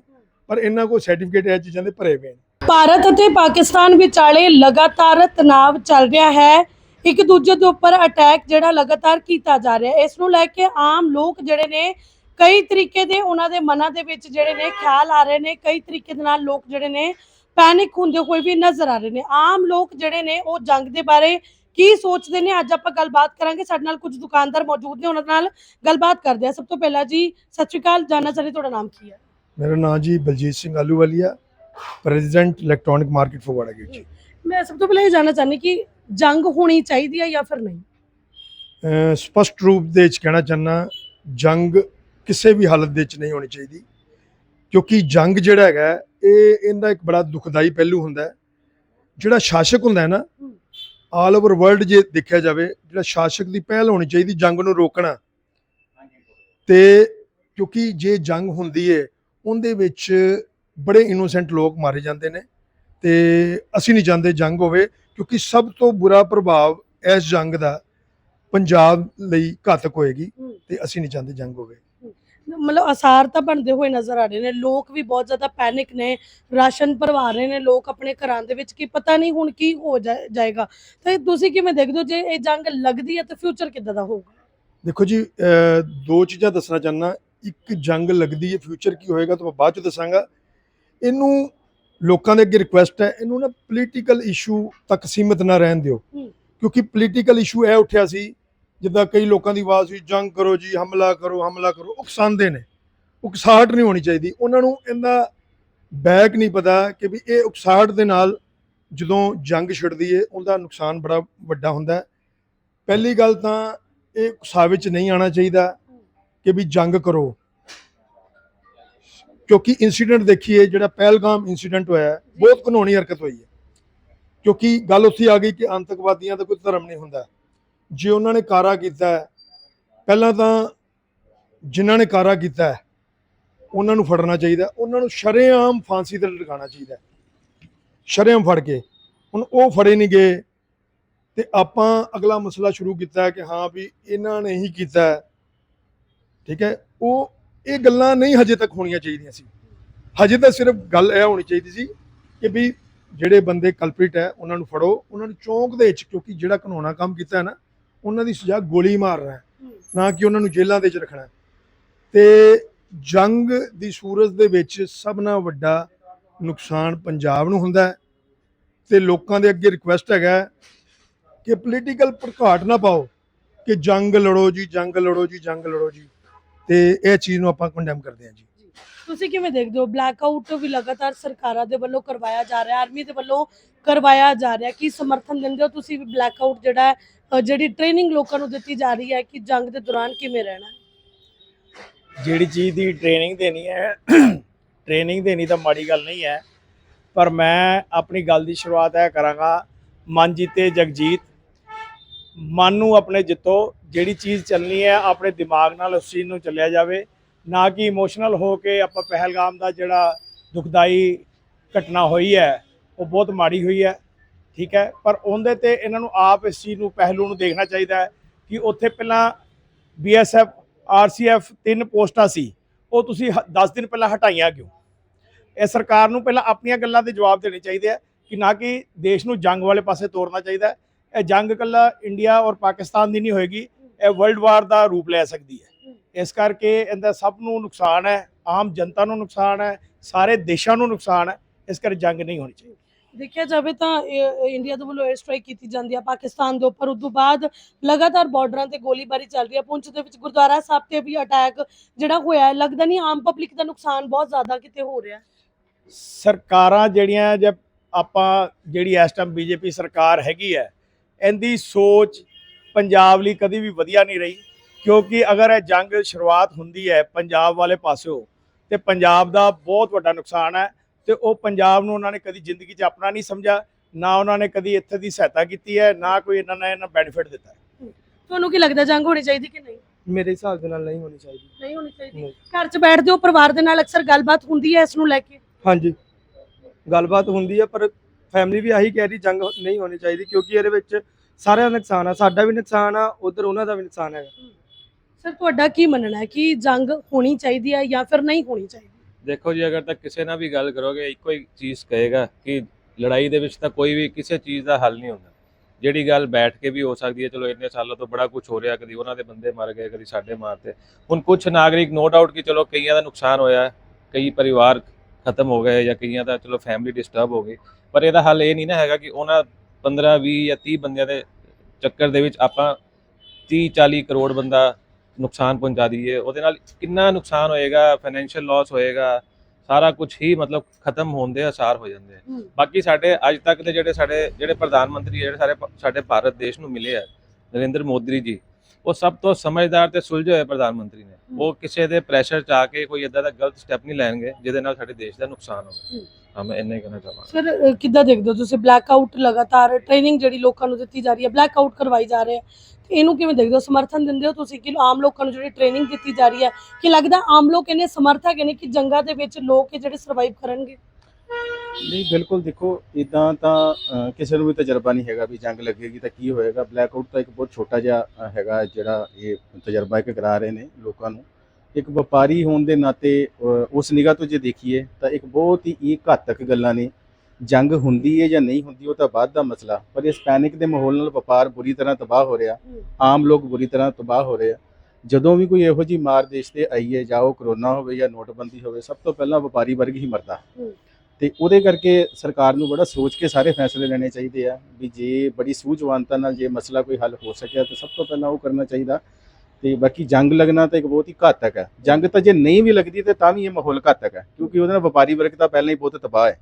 ਪਰ ਇਹਨਾਂ ਕੋਲ ਸਰਟੀਫਿਕੇਟ ਇਹ ਚੀਜ਼ਾਂ ਦੇ ਭਰੇ ਪਏ ਨੇ। ਭਾਰਤ ਅਤੇ ਪਾਕਿਸਤਾਨ ਵਿਚਾਲੇ ਲਗਾਤਾਰ ਤਣਾਅ ਚੱਲ ਰਿਹਾ ਹੈ। ਇੱਕ ਦੂਜੇ ਦੇ ਉੱਪਰ ਅਟੈਕ ਜਿਹੜਾ ਲਗਾਤਾਰ ਕੀਤਾ ਜਾ ਰਿਹਾ ਹੈ। ਇਸ ਨੂੰ ਲੈ ਕੇ ਆਮ ਲੋਕ ਜਿਹੜੇ ਨੇ, ਕਈ ਤਰੀਕੇ ਦੇ ਉਹਨਾਂ ਦੇ ਮਨਾਂ ਦੇ ਵਿੱਚ ਜਿਹੜੇ ਨੇ ਖਿਆਲ ਆ ਰਹੇ ਨੇ। ਕਈ ਤਰੀਕੇ ਦੇ ਨਾਲ ਲੋਕ ਜਿਹੜੇ ਨੇ ਪੈਨਿਕ ਹੁੰਦੇ ਹੋਏ ਵੀ ਨਜ਼ਰ ਆ ਰਹੇ ਨੇ। ਆਮ ਲੋਕ ਜਿਹੜੇ ਨੇ ਉਹ ਜੰਗ ਦੇ ਬਾਰੇ ਕੀ ਸੋਚਦੇ ਨੇ? ਅੱਜ ਆਪਾਂ ਗੱਲਬਾਤ ਕਰਾਂਗੇ। ਸਾਡੇ ਨਾਲ ਕੁਝ ਦੁਕਾਨਦਾਰ ਮੌਜੂਦ ਨੇ ਉਹਨਾਂ ਨਾਲ ਗੱਲਬਾਤ ਕਰਦੇ ਆ। ਸਭ ਤੋਂ ਪਹਿਲਾਂ ਜੀ ਸਤਿ ਸ਼੍ਰੀ ਅਕਾਲ। ਜਾਨਣਾ ਚਾਹੁੰਦੇ ਤੁਹਾਡਾ ਨਾਮ ਕੀ ਹੈ? ਮੇਰਾ ਨਾਮ ਜੀ Baljit Singh Ahluwalia president electronic market Phagwara gate ji. ਮੈਂ ਸਭ ਤੋਂ ਪਹਿਲਾਂ ਇਹ ਜਾਣਨਾ ਚਾਹੁੰਦੀ ਕਿ ਜੰਗ ਹੋਣੀ ਚਾਹੀਦੀ ਹੈ ਜਾਂ ਫਿਰ ਨਹੀਂ? ਸਪਸ਼ਟ ਰੂਪ ਦੇ ਵਿੱਚ ਕਹਿਣਾ ਚਾਹੁੰਦਾ ਜੰਗ ਕਿਸੇ ਵੀ ਹਾਲਤ ਦੇ ਵਿੱਚ ਨਹੀਂ ਹੋਣੀ ਚਾਹੀਦੀ। ਕਿਉਂਕਿ ਜੰਗ ਜਿਹੜਾ ਹੈਗਾ ਇਹ ਇਹਦਾ ਇੱਕ ਬੜਾ ਦੁਖਦਾਈ ਪਹਿਲੂ ਹੁੰਦਾ ਹੈ। ਜਿਹੜਾ ਸ਼ਾਸਕ ਹੁੰਦਾ ਹੈ ਨਾ ਆਲ ਓਵਰ ਵਰਲਡ ਜੇ ਦੇਖਿਆ ਜਾਵੇ, ਜਿਹੜਾ ਸ਼ਾਸਕ ਦੀ ਪਹਿਲ ਹੋਣੀ ਚਾਹੀਦੀ, ਜੰਗ ਨੂੰ ਰੋਕਣਾ। ਤੇ ਕਿਉਂਕਿ ਜੇ ਜੰਗ ਹੁੰਦੀ ਹੈ ਉਹਦੇ ਵਿੱਚ ਬੜੇ ਇਨੋਸੈਂਟ ਲੋਕ ਮਾਰੇ ਜਾਂਦੇ ਨੇ। ਤੇ ਅਸੀਂ ਨਹੀਂ ਚਾਹੁੰਦੇ ਜੰਗ ਹੋਵੇ, ਕਿਉਂਕਿ ਸਭ ਤੋਂ ਬੁਰਾ ਪ੍ਰਭਾਵ ਇਸ ਜੰਗ ਦਾ ਪੰਜਾਬ ਲਈ ਘਾਤਕ ਹੋਏਗੀ। ਹੂੰ। ਤੇ ਅਸੀਂ ਨਹੀਂ ਚਾਹੁੰਦੇ ਜੰਗ ਹੋਵੇ। ਮਤਲਬ ਅਸਾਰ ਤਾਂ ਬਣਦੇ ਹੋਏ ਨਜ਼ਰ ਆ ਰਹੇ ਨੇ ਲੋਕ ਵੀ ਬਹੁਤ ਜ਼ਿਆਦਾ ਪੈਨਿਕ ਨੇ ਰਾਸ਼ਨ ਭਰਵਾ ਰਹੇ ਨੇ ਲੋਕ ਆਪਣੇ ਘਰਾਂ ਦੇ ਵਿੱਚ ਕੀ ਪਤਾ ਨਹੀਂ ਹੁਣ ਕੀ ਹੋ ਜਾ- ਜਾਏਗਾ। ਤੇ ਤੁਸੀਂ ਕਿਵੇਂ ਦੇਖਦੇ ਹੋ ਜੇ ਇਹ ਜੰਗ ਲੱਗਦੀ ਹੈ ਤਾਂ ਫਿਊਚਰ ਕਿੱਦਾਂ ਦਾ ਹੋਊਗਾ? ਦੇਖੋ ਜੀ ਅਹ ਦੋ ਚੀਜ਼ਾਂ ਦੱਸਣਾ ਚਾਹੁੰਦਾ ਇੱਕ ਜੰਗ ਲੱਗਦੀ ਹੈ ਫਿਊਚਰ ਕੀ ਹੋਏਗਾ ਤਾਂ ਮੈਂ ਬਾਅਦ ਚ ਦੱਸਾਂਗਾ। ਇਹਨੂੰ ਲੋਕਾਂ ਦੇ ਅੱਗੇ ਰਿਕੁਐਸਟ ਹੈ ਇਹਨੂੰ ਨਾ ਪੋਲੀਟੀਕਲ ਇਸ਼ੂ ਤੱਕ ਸੀਮਿਤ ਨਾ ਰਹਿਣ ਦਿਓ। ਹੂੰ। ਕਿਉਂਕਿ ਪੋਲੀਟੀਕਲ ਇਸ਼ੂ ਇਹ ਉੱਠਿਆ ਸੀ ਜਿੱਦਾਂ ਕਈ ਲੋਕਾਂ ਦੀ ਆਵਾਜ਼ ਸੀ, ਜੰਗ ਕਰੋ ਜੀ, ਹਮਲਾ ਕਰੋ ਹਮਲਾ ਕਰੋ ਉਕਸਾਉਂਦੇ ਨੇ। ਉਕਸਾਹਟ ਨਹੀਂ ਹੋਣੀ ਚਾਹੀਦੀ। ਉਹਨਾਂ ਨੂੰ ਇਹਦਾ ਬੈਕ ਨਹੀਂ ਪਤਾ ਕਿ ਵੀ ਇਹ ਉਕਸਾਹਟ ਦੇ ਨਾਲ ਜਦੋਂ ਜੰਗ ਛਿੜਦੀ ਏ, ਉਹਦਾ ਨੁਕਸਾਨ ਬੜਾ ਵੱਡਾ ਹੁੰਦਾ। ਹੈ ਪਹਿਲੀ ਗੱਲ ਤਾਂ ਇਹ ਉਕਸਾਵੇ 'ਚ ਨਹੀਂ ਆਉਣਾ ਚਾਹੀਦਾ ਕਿ ਵੀ ਜੰਗ ਕਰੋ। ਕਿਉਂਕਿ ਇਨਸੀਡੈਂਟ ਦੇਖੀਏ, ਜਿਹੜਾ ਪਹਿਲਗਾਮ ਇਨਸੀਡੈਂਟ ਹੋਇਆ, ਬਹੁਤ ਘਿਨੌਣੀ ਹਰਕਤ ਹੋਈ ਹੈ ਕਿਉਂਕਿ ਗੱਲ ਉੱਥੇ ਆ ਗਈ ਕਿ ਆਤੰਕਵਾਦੀਆਂ ਦਾ ਕੋਈ ਧਰਮ ਨਹੀਂ ਹੁੰਦਾ। ਜੇ ਉਹਨਾਂ ਨੇ ਕਾਰਾ ਕੀਤਾ ਹੈ, ਪਹਿਲਾਂ ਤਾਂ ਜਿਨ੍ਹਾਂ ਨੇ ਕਾਰਾ ਕੀਤਾ ਹੈ, ਉਹਨਾਂ ਨੂੰ ਫੜਨਾ ਚਾਹੀਦਾ ਉਹਨਾਂ ਨੂੰ ਸ਼ਰੇਆਮ ਫਾਂਸੀ ਤੇ ਲਟਕਾਉਣਾ ਚਾਹੀਦਾ ਸ਼ਰੇਆਮ ਫੜ ਕੇ। ਹੁਣ ਉਹ ਫੜੇ ਨਹੀਂ ਗਏ ਤੇ ਆਪਾਂ ਅਗਲਾ ਮਸਲਾ ਸ਼ੁਰੂ ਕੀਤਾ ਕਿ ਹਾਂ ਵੀ ਇਹਨਾਂ ਨੇ ਹੀ ਕੀਤਾ ਠੀਕ ਹੈ? ਉਹ ਇਹ ਗੱਲਾਂ ਨਹੀਂ ਹਜੇ ਤੱਕ ਹੋਣੀਆਂ ਚਾਹੀਦੀਆਂ ਸੀ। ਹਜੇ ਤਾਂ ਸਿਰਫ ਗੱਲ ਇਹ ਹੋਣੀ ਚਾਹੀਦੀ ਸੀ ਕਿ ਵੀ ਜਿਹੜੇ ਬੰਦੇ ਕਲਪਿਟ ਹੈ ਉਹਨਾਂ ਨੂੰ ਫੜੋ। ਉਹਨਾਂ ਨੂੰ ਚੌਂਕ ਦੇ ਵਿੱਚ ਕਿਉਂਕਿ ਜਿਹੜਾ ਘਨੌਣਾ ਕੰਮ ਕੀਤਾ ਹੈ ਨਾ ਉਹਨਾਂ ਦੀ ਸਜ਼ਾ ਗੋਲੀ ਮਾਰਨਾ ਹੈ ਨਾ ਕਿ ਉਹਨਾਂ ਨੂੰ ਜੇਲ੍ਹਾਂ ਦੇ ਵਿੱਚ ਰੱਖਣਾ ਹੈ। ਤੇ ਜੰਗ ਦੀ ਸੂਰਤ ਦੇ ਵਿੱਚ ਸਭ ਨਾਲੋਂ ਵੱਡਾ ਨੁਕਸਾਨ ਪੰਜਾਬ ਨੂੰ ਹੁੰਦਾ ਹੈ। ਤੇ ਲੋਕਾਂ ਦੇ ਅੱਗੇ ਰਿਕੁਐਸਟ ਹੈਗਾ ਹੈ ਕਿ ਪੋਲੀਟੀਕਲ ਭੜਕਾਟ ਨਾ ਪਾਓ ਕਿ ਜੰਗ ਲੜੋ ਜੀ ਜੰਗ ਲੜੋ ਜੀ ਜੰਗ ਲੜੋ ਜੀ। ਤੇ ਇਹ ਚੀਜ਼ ਨੂੰ ਆਪਾਂ ਕੰਡੈਮ ਕਰਦੇ ਹਾਂ ਜੀ। ਤੁਸੀਂ ਕਿਵੇਂ ਦੇਖਦੇ ਹੋ? ਬਲੈਕਆਊਟ ਵੀ ਲਗਾਤਾਰ ਸਰਕਾਰਾਂ ਦੇ ਵੱਲੋਂ ਕਰਵਾਇਆ ਜਾ ਰਿਹਾ ਆਰਮੀ ਦੇ ਵੱਲੋਂ ਕਰਵਾਇਆ ਜਾ ਰਿਹਾ। ਕੀ ਸਮਰਥਨ ਦਿੰਦੇ ਹੋ ਤੁਸੀਂ ਵੀ ਬਲੈਕਆਊਟ ਜਿਹੜਾ ਹੈ ਜਿਹੜੀ ਟ੍ਰੇਨਿੰਗ ਲੋਕਾਂ ਨੂੰ ਦਿੱਤੀ ਜਾ ਰਹੀ ਹੈ ਕਿ ਜੰਗ ਦੇ ਦੌਰਾਨ ਕਿਵੇਂ ਰਹਿਣਾ ਜਿਹੜੀ ਚੀਜ਼ ਦੀ ਟ੍ਰੇਨਿੰਗ ਦੇਣੀ ਹੈ ਟ੍ਰੇਨਿੰਗ ਦੇਣੀ ਤਾਂ ਮਾੜੀ ਗੱਲ ਨਹੀਂ ਹੈ, ਪਰ ਮੈਂ ਆਪਣੀ ਗੱਲ ਦੀ ਸ਼ੁਰੂਆਤ ਇਹ ਕਰਾਂਗਾ, ਮਨ ਜੀਤੇ ਜਗਜੀਤ, ਮਨ ਨੂੰ ਆਪਣੇ ਜਿੱਤੋ, ਜਿਹੜੀ ਚੀਜ਼ ਚੱਲਣੀ ਹੈ ਆਪਣੇ ਦਿਮਾਗ ਨਾਲ ਉਸ ਚੀਜ਼ ਨੂੰ ਚੱਲਿਆ ਜਾਵੇ, ਨਾ ਕਿ ਇਮੋਸ਼ਨਲ ਹੋ ਕੇ ਆਪਾਂ ਪਹਿਲਗਾਮ ਦਾ ਜਿਹੜਾ ਦੁਖਦਾਈ ਘਟਨਾ ਹੋਈ ਹੈ, ਉਹ ਬਹੁਤ ਮਾੜੀ ਹੋਈ ਹੈ ਠੀਕ ਹੈ, ਪਰ ਉਹਦੇ ਤੇ ਇਹਨਾਂ ਨੂੰ ਆਪ ਇਸ ਚੀਜ਼ ਨੂੰ ਪਹਿਲੂ ਨੂੰ ਦੇਖਣਾ ਚਾਹੀਦਾ ਹੈ ਕਿ ਉੱਥੇ ਪਹਿਲਾਂ ਬੀਐਸਐਫ ਆਰਸੀਐਫ ਤਿੰਨ ਪੋਸਟਾਂ ਸੀ, ਉਹ ਤੁਸੀਂ 10 ਦਿਨ ਪਹਿਲਾਂ ਹਟਾਈਆਂ ਕਿਉਂ? ਇਹ ਸਰਕਾਰ ਨੂੰ ਪਹਿਲਾਂ ਆਪਣੀਆਂ ਗੱਲਾਂ ਦੇ ਜਵਾਬ ਦੇਣੇ ਚਾਹੀਦੇ ਆ ਕਿ ਨਾ ਕਿ ਦੇਸ਼ ਨੂੰ ਜੰਗ ਵਾਲੇ ਪਾਸੇ ਤੋਰਨਾ ਚਾਹੀਦਾ ਇਹ ਜੰਗ ਇਕੱਲਾ ਇੰਡੀਆ ਔਰ ਪਾਕਿਸਤਾਨ ਦੀ ਨਹੀਂ ਹੋਏਗੀ, ਇਹ ਵਰਲਡ ਵਾਰ ਦਾ ਰੂਪ ਲੈ ਸਕਦੀ ਹੈ। ਇਸ ਕਰਕੇ ਇਹਦਾ ਸਭ ਨੂੰ ਨੁਕਸਾਨ ਹੈ, ਆਮ ਜਨਤਾ ਨੂੰ ਨੁਕਸਾਨ ਹੈ, ਸਾਰੇ ਦੇਸ਼ਾਂ ਨੂੰ ਨੁਕਸਾਨ ਹੈ, ਇਸ ਕਰਕੇ ਜੰਗ ਨਹੀਂ ਹੋਣੀ ਚਾਹੀਦੀ। ਦੇਖਿਆ ਜਾਵੇ ਤਾਂ ਇੰਡੀਆ ਦੇ ਵੱਲੋਂ 에ਅਰ ਸਟ੍ਰਾਈਕ ਕੀਤੀ ਜਾਂਦੀ ਹੈ ਪਾਕਿਸਤਾਨ ਦੇ ਉੱਪਰ ਉਸ ਤੋਂ ਬਾਅਦ ਲਗਾਤਾਰ ਬਾਰਡਰਾਂ ਤੇ ਗੋਲੀਬਾਰੀ ਚੱਲ ਰਹੀ ਹੈ ਪੁੰਛ ਦੇ ਵਿੱਚ ਗੁਰਦੁਆਰਾ ਸਾਹਿਬ ਤੇ ਵੀ ਅਟੈਕ ਜਿਹੜਾ ਹੋਇਆ ਹੈ, ਲੱਗਦਾ ਨਹੀਂ ਆਮ ਪਬਲਿਕ ਦਾ ਨੁਕਸਾਨ ਬਹੁਤ ਜ਼ਿਆਦਾ ਕਿਤੇ ਹੋ ਰਿਹਾ। ਸਰਕਾਰਾਂ ਜਿਹੜੀਆਂ ਜੇ ਆਪਾਂ, ਜਿਹੜੀ ਇਸ ਟਾਈਮ ਬੀਜੇਪੀ ਸਰਕਾਰ ਹੈਗੀ ਹੈ, ਇਹਦੀ ਸੋਚ ਪੰਜਾਬ ਲਈ ਕਦੀ ਵੀ ਵਧੀਆ ਨਹੀਂ ਰਹੀ। ਕਿਉਂਕਿ ਅਗਰ ਇਹ ਜੰਗ ਸ਼ੁਰੂਆਤ ਹੁੰਦੀ ਹੈ, ਪੰਜਾਬ ਵਾਲੇ ਪਾਸਿਓ, ਤੇ ਪੰਜਾਬ ਦਾ ਬਹੁਤ ਵੱਡਾ ਨੁਕਸਾਨ ਹੈ। ਤੇ ਉਹ ਪੰਜਾਬ ਨੂੰ ਉਹਨਾਂ ਨੇ ਕਦੀ ਜ਼ਿੰਦਗੀ 'ਚ ਆਪਣਾ ਨਹੀਂ ਸਮਝਿਆ ਨਾ ਉਹਨਾਂ ਨੇ ਕਦੀ ਇੱਥੇ ਦੀ ਸਹਾਇਤਾ ਕੀਤੀ ਹੈ ਨਾ ਕੋਈ ਇਹਨਾਂ ਨੇ ਇਹਨਾਂ ਬੈਨੀਫਿਟ ਦਿੱਤਾ ਹੈ। ਤੁਹਾਨੂੰ ਕੀ ਲੱਗਦਾ ਜੰਗ ਹੋਣੀ ਚਾਹੀਦੀ ਕਿ ਨਹੀਂ? ਮੇਰੇ ਹਿਸਾਬ ਦੇ ਨਾਲ ਨਹੀਂ ਹੋਣੀ ਚਾਹੀਦੀ। ਨਹੀਂ ਹੋਣੀ ਚਾਹੀਦੀ। ਨਹੀਂ। ਘਰ 'ਚ ਬੈਠਦੇ ਹੋ ਪਰਿਵਾਰ ਦੇ ਨਾਲ ਅਕਸਰ ਗੱਲਬਾਤ ਹੁੰਦੀ ਹੈ ਇਸ ਨੂੰ ਲੈ ਕੇ? ਹਾਂਜੀ। ਗੱਲਬਾਤ ਹੁੰਦੀ ਹੈ ਪਰ ਫੈਮਿਲੀ ਵੀ ਆਹੀ ਕਹਿ ਰਹੀ ਜੰਗ ਨਹੀਂ ਹੋਣੀ ਚਾਹੀਦੀ ਕਿਉਂਕਿ ਇਹਦੇ ਵਿੱਚ ਸਾਰਿਆਂ ਦਾ ਨੁਕਸਾਨ ਆ ਸਾਡਾ ਵੀ ਨੁਕਸਾਨ ਆ ਉਧਰ ਉਹਨਾਂ ਦਾ ਵੀ ਨੁਕਸਾਨ ਹੈਗਾ। ਸਰ ਤੁਹਾਡਾ ਕੀ ਮੰਨਣਾ ਹੈ ਕਿ ਜੰਗ ਹੋਣੀ ਚਾਹੀਦੀ ਹੈ ਜਾਂ ਫਿਰ ਨਹੀਂ ਹੋਣੀ ਚਾਹੀਦੀ? ਦੇਖੋ ਜੀ, ਅਗਰ ਤਾਂ ਕਿਸੇ ਨਾਲ ਵੀ ਗੱਲ ਕਰੋਗੇ, ਇੱਕੋ ਹੀ ਚੀਜ਼ ਕਹੇਗਾ ਕਿ ਲੜਾਈ ਦੇ ਵਿੱਚ ਤਾਂ ਕੋਈ ਵੀ ਕਿਸੇ ਚੀਜ਼ ਦਾ ਹੱਲ ਨਹੀਂ ਹੁੰਦਾ। ਜਿਹੜੀ ਗੱਲ ਬੈਠ ਕੇ ਵੀ ਹੋ ਸਕਦੀ ਹੈ, ਚਲੋ ਇੰਨੇ ਸਾਲਾਂ ਤੋਂ ਬੜਾ ਕੁਝ ਹੋ ਰਿਹਾ, ਕਦੀ ਉਹਨਾਂ ਦੇ ਬੰਦੇ ਮਰ ਗਏ, ਕਦੀ ਸਾਡੇ ਮਾਰਤੇ ਹੁਣ ਕੁਝ ਨਾਗਰਿਕ ਨੋ ਡਾਊਟ ਕਿ ਚਲੋ ਕਈਆਂ ਦਾ ਨੁਕਸਾਨ ਹੋਇਆ, ਕਈ ਪਰਿਵਾਰ ਖਤਮ ਹੋ ਗਏ ਜਾਂ ਕਈਆਂ ਦਾ ਚਲੋ ਫੈਮਿਲੀ ਡਿਸਟਰਬ ਹੋ ਗਈ। ਪਰ ਇਹਦਾ ਹੱਲ ਇਹ ਨਹੀਂ ਨਾ ਹੈਗਾ ਕਿ ਉਹਨਾਂ 15 20 ਜਾਂ 30 ਬੰਦਿਆਂ ਦੇ ਚੱਕਰ ਦੇ ਵਿੱਚ ਆਪਾਂ 30 40 ਕਰੋੜ ਬੰਦਾ ਨੁਕਸਾਨ ਪਹੁੰਚਾ ਦਈਏ ਉਹਦੇ ਨਾਲ ਕਿੰਨਾ ਨੁਕਸਾਨ ਹੋਏਗਾ ਫਾਈਨੈਂਸ਼ੀਅਲ ਲਾਸ ਹੋਏਗਾ ਸਾਰਾ ਕੁਝ ਹੀ ਮਤਲਬ ਖਤਮ ਹੋਣ ਦੇ ਅਸਾਰ ਹੋ ਜਾਂਦੇ ਆ। ਬਾਕੀ ਸਾਡੇ ਅੱਜ ਤੱਕ ਦੇ ਜਿਹੜੇ ਸਾਡੇ ਜਿਹੜੇ ਪ੍ਰਧਾਨ ਮੰਤਰੀ ਜਿਹੜੇ ਸਾਰੇ ਸਾਡੇ ਭਾਰਤ ਦੇਸ਼ ਨੂੰ ਮਿਲੇ ਆ ਨਰਿੰਦਰ ਮੋਦੀ ਜੀ ਉਹ ਸਭ ਤੋਂ ਸਮਝਦਾਰ ਤੇ ਸੁਲਝੇ ਹੋਏ ਪ੍ਰਧਾਨ ਮੰਤਰੀ ਨੇ। ਉਹ ਕਿਸੇ ਦੇ ਪ੍ਰੈਸ਼ਰ ਚ ਆ ਕੇ ਕੋਈ ਇਦਾਂ ਦਾ ਗਲਤ ਸਟੈਪ ਨਹੀਂ ਲੈਣਗੇ ਜਿਹਦੇ ਨਾਲ ਸਾਡੇ ਦੇਸ਼ ਦਾ ਨੁਕਸਾਨ ਹੋਵੇ। ਹੂੰ। ਮੈਂ ਇੰਨਾ ਹੀ ਕਹਿਣਾ ਚਾਹਾਂਗਾ। ਸਰ ਕਿੱਦਾਂ ਦੇਖਦੇ ਹੋ ਤੁਸੀਂ? ਬਲੈਕਆਊਟ ਲਗਾਤਾਰ ਟ੍ਰੇਨਿੰਗ ਜਿਹੜੀ ਲੋਕਾਂ ਨੂੰ ਦਿੱਤੀ ਜਾ ਰਹੀ ਹੈ ਬਲੈਕਆਊਟ ਕਰਵਾਈ ਜਾ ਰਹੇ ਹੈ। ਤੇ ਇਹਨੂੰ ਕਿਵੇਂ ਦੇਖਦੇ ਹੋ? ਸਮਰਥਨ ਦਿੰਦੇ ਹੋ ਤੁਸੀਂ ਕਿ ਆਮ ਲੋਕਾਂ ਨੂੰ ਜਿਹੜੀ ਟ੍ਰੇਨਿੰਗ ਦਿੱਤੀ ਜਾ ਰਹੀ ਹੈ ਕਿ ਲੱਗਦਾ ਆਮ ਲੋਕ ਇਹਨੇ ਸਮਰਥ ਹੈਗੇ ਨੇ ਕਿ ਜੰਗਾਂ ਦੇ ਵਿੱਚ ਲੋਕ ਇਹ ਜਿਹੜੇ ਸਰਵਾਈਵ ਕਰਨਗੇ? ਨਹੀਂ ਬਿਲਕੁਲ ਦੇਖੋ ਇਦਾਂ ਤਾਂ ਕਿਸੇ ਨੂੰ ਵੀ ਤਜਰਬਾ ਨਹੀਂ ਹੈਗਾ ਵੀ ਜੰਗ ਲੱਗੇਗੀ ਤਾਂ ਕੀ ਹੋਏਗਾ। ਬਲੈਕਆਊਟ ਤਾਂ ਇੱਕ ਬਹੁਤ ਛੋਟਾ ਜਿਹਾ ਹੈਗਾ ਜਿਹੜਾ ਇਹ ਤਜਰਬਾ ਇੱਕ ਕਰਾ ਰਹੇ ਨੇ ਲੋਕਾਂ ਨੂੰ। ਇੱਕ ਵਪਾਰੀ ਹੋਣ ਦੇ ਨਾਤੇ ਉਸ ਨਿਗਾਹ ਤੋਂ ਜੇ ਦੇਖੀਏ ਤਾਂ ਇੱਕ ਬਹੁਤ ਹੀ ਘਾਤਕ ਗੱਲਾਂ ਨੇ। ਜੰਗ ਹੁੰਦੀ ਹੈ ਜਾਂ ਨਹੀਂ ਹੁੰਦੀ ਉਹ ਤਾਂ ਬਾਅਦ ਦਾ ਮਸਲਾ। ਪਰ ਇਸ ਪੈਨਿਕ ਦੇ ਮਾਹੌਲ ਨਾਲ ਵਪਾਰ ਬੁਰੀ ਤਰ੍ਹਾਂ ਤਬਾਹ ਹੋ ਰਿਹਾ। ਆਮ ਲੋਕ ਬੁਰੀ ਤਰ੍ਹਾਂ ਤਬਾਹ ਹੋ ਰਹੇ ਆ। ਜਦੋਂ ਵੀ ਕੋਈ ਇਹੋ ਜੀ ਮਾਰ ਦੇਸ਼ ਤੇ ਆਈ ਹੈ ਜਾਂ ਉਹ ਕਰੋਨਾ ਹੋਵੇ ਜਾਂ ਨੋਟਬੰਦੀ ਹੋਵੇ ਸਭ ਤੋਂ ਪਹਿਲਾਂ ਵਪਾਰੀ ਵਰਗ ਹੀ ਮਰਦਾ। ਤੇ ਉਹਦੇ ਕਰਕੇ ਸਰਕਾਰ ਨੂੰ ਬੜਾ ਸੋਚ ਕੇ ਸਾਰੇ ਫੈਸਲੇ ਲੈਣੇ ਚਾਹੀਦੇ ਆ ਵੀ ਜੇ ਬੜੀ ਸੂਝਵਾਨਤਾ ਨਾਲ ਜੇ ਮਸਲਾ ਕੋਈ ਹੱਲ ਹੋ ਸਕਿਆ ਤਾਂ ਸਭ ਤੋਂ ਪਹਿਲਾਂ ਉਹ ਕਰਨਾ ਚਾਹੀਦਾ। ਤੇ ਬਾਕੀ ਜੰਗ ਲੱਗਣਾ ਤਾਂ ਇੱਕ ਬਹੁਤ ਹੀ ਘਾਤਕ ਹੈ। ਜੰਗ ਤਾਂ ਜੇ ਨਹੀਂ ਵੀ ਲੱਗਦੀ ਤੇ ਤਾਂ ਵੀ ਇਹ ਮਾਹੌਲ ਘਾਤਕ ਹੈ ਕਿਉਂਕਿ ਉਹਦੇ ਨਾਲ ਵਪਾਰੀ ਵਰਗ ਤਾਂ ਪਹਿਲਾਂ ਹੀ ਬਹੁਤ ਤਬਾਹ ਹੈ।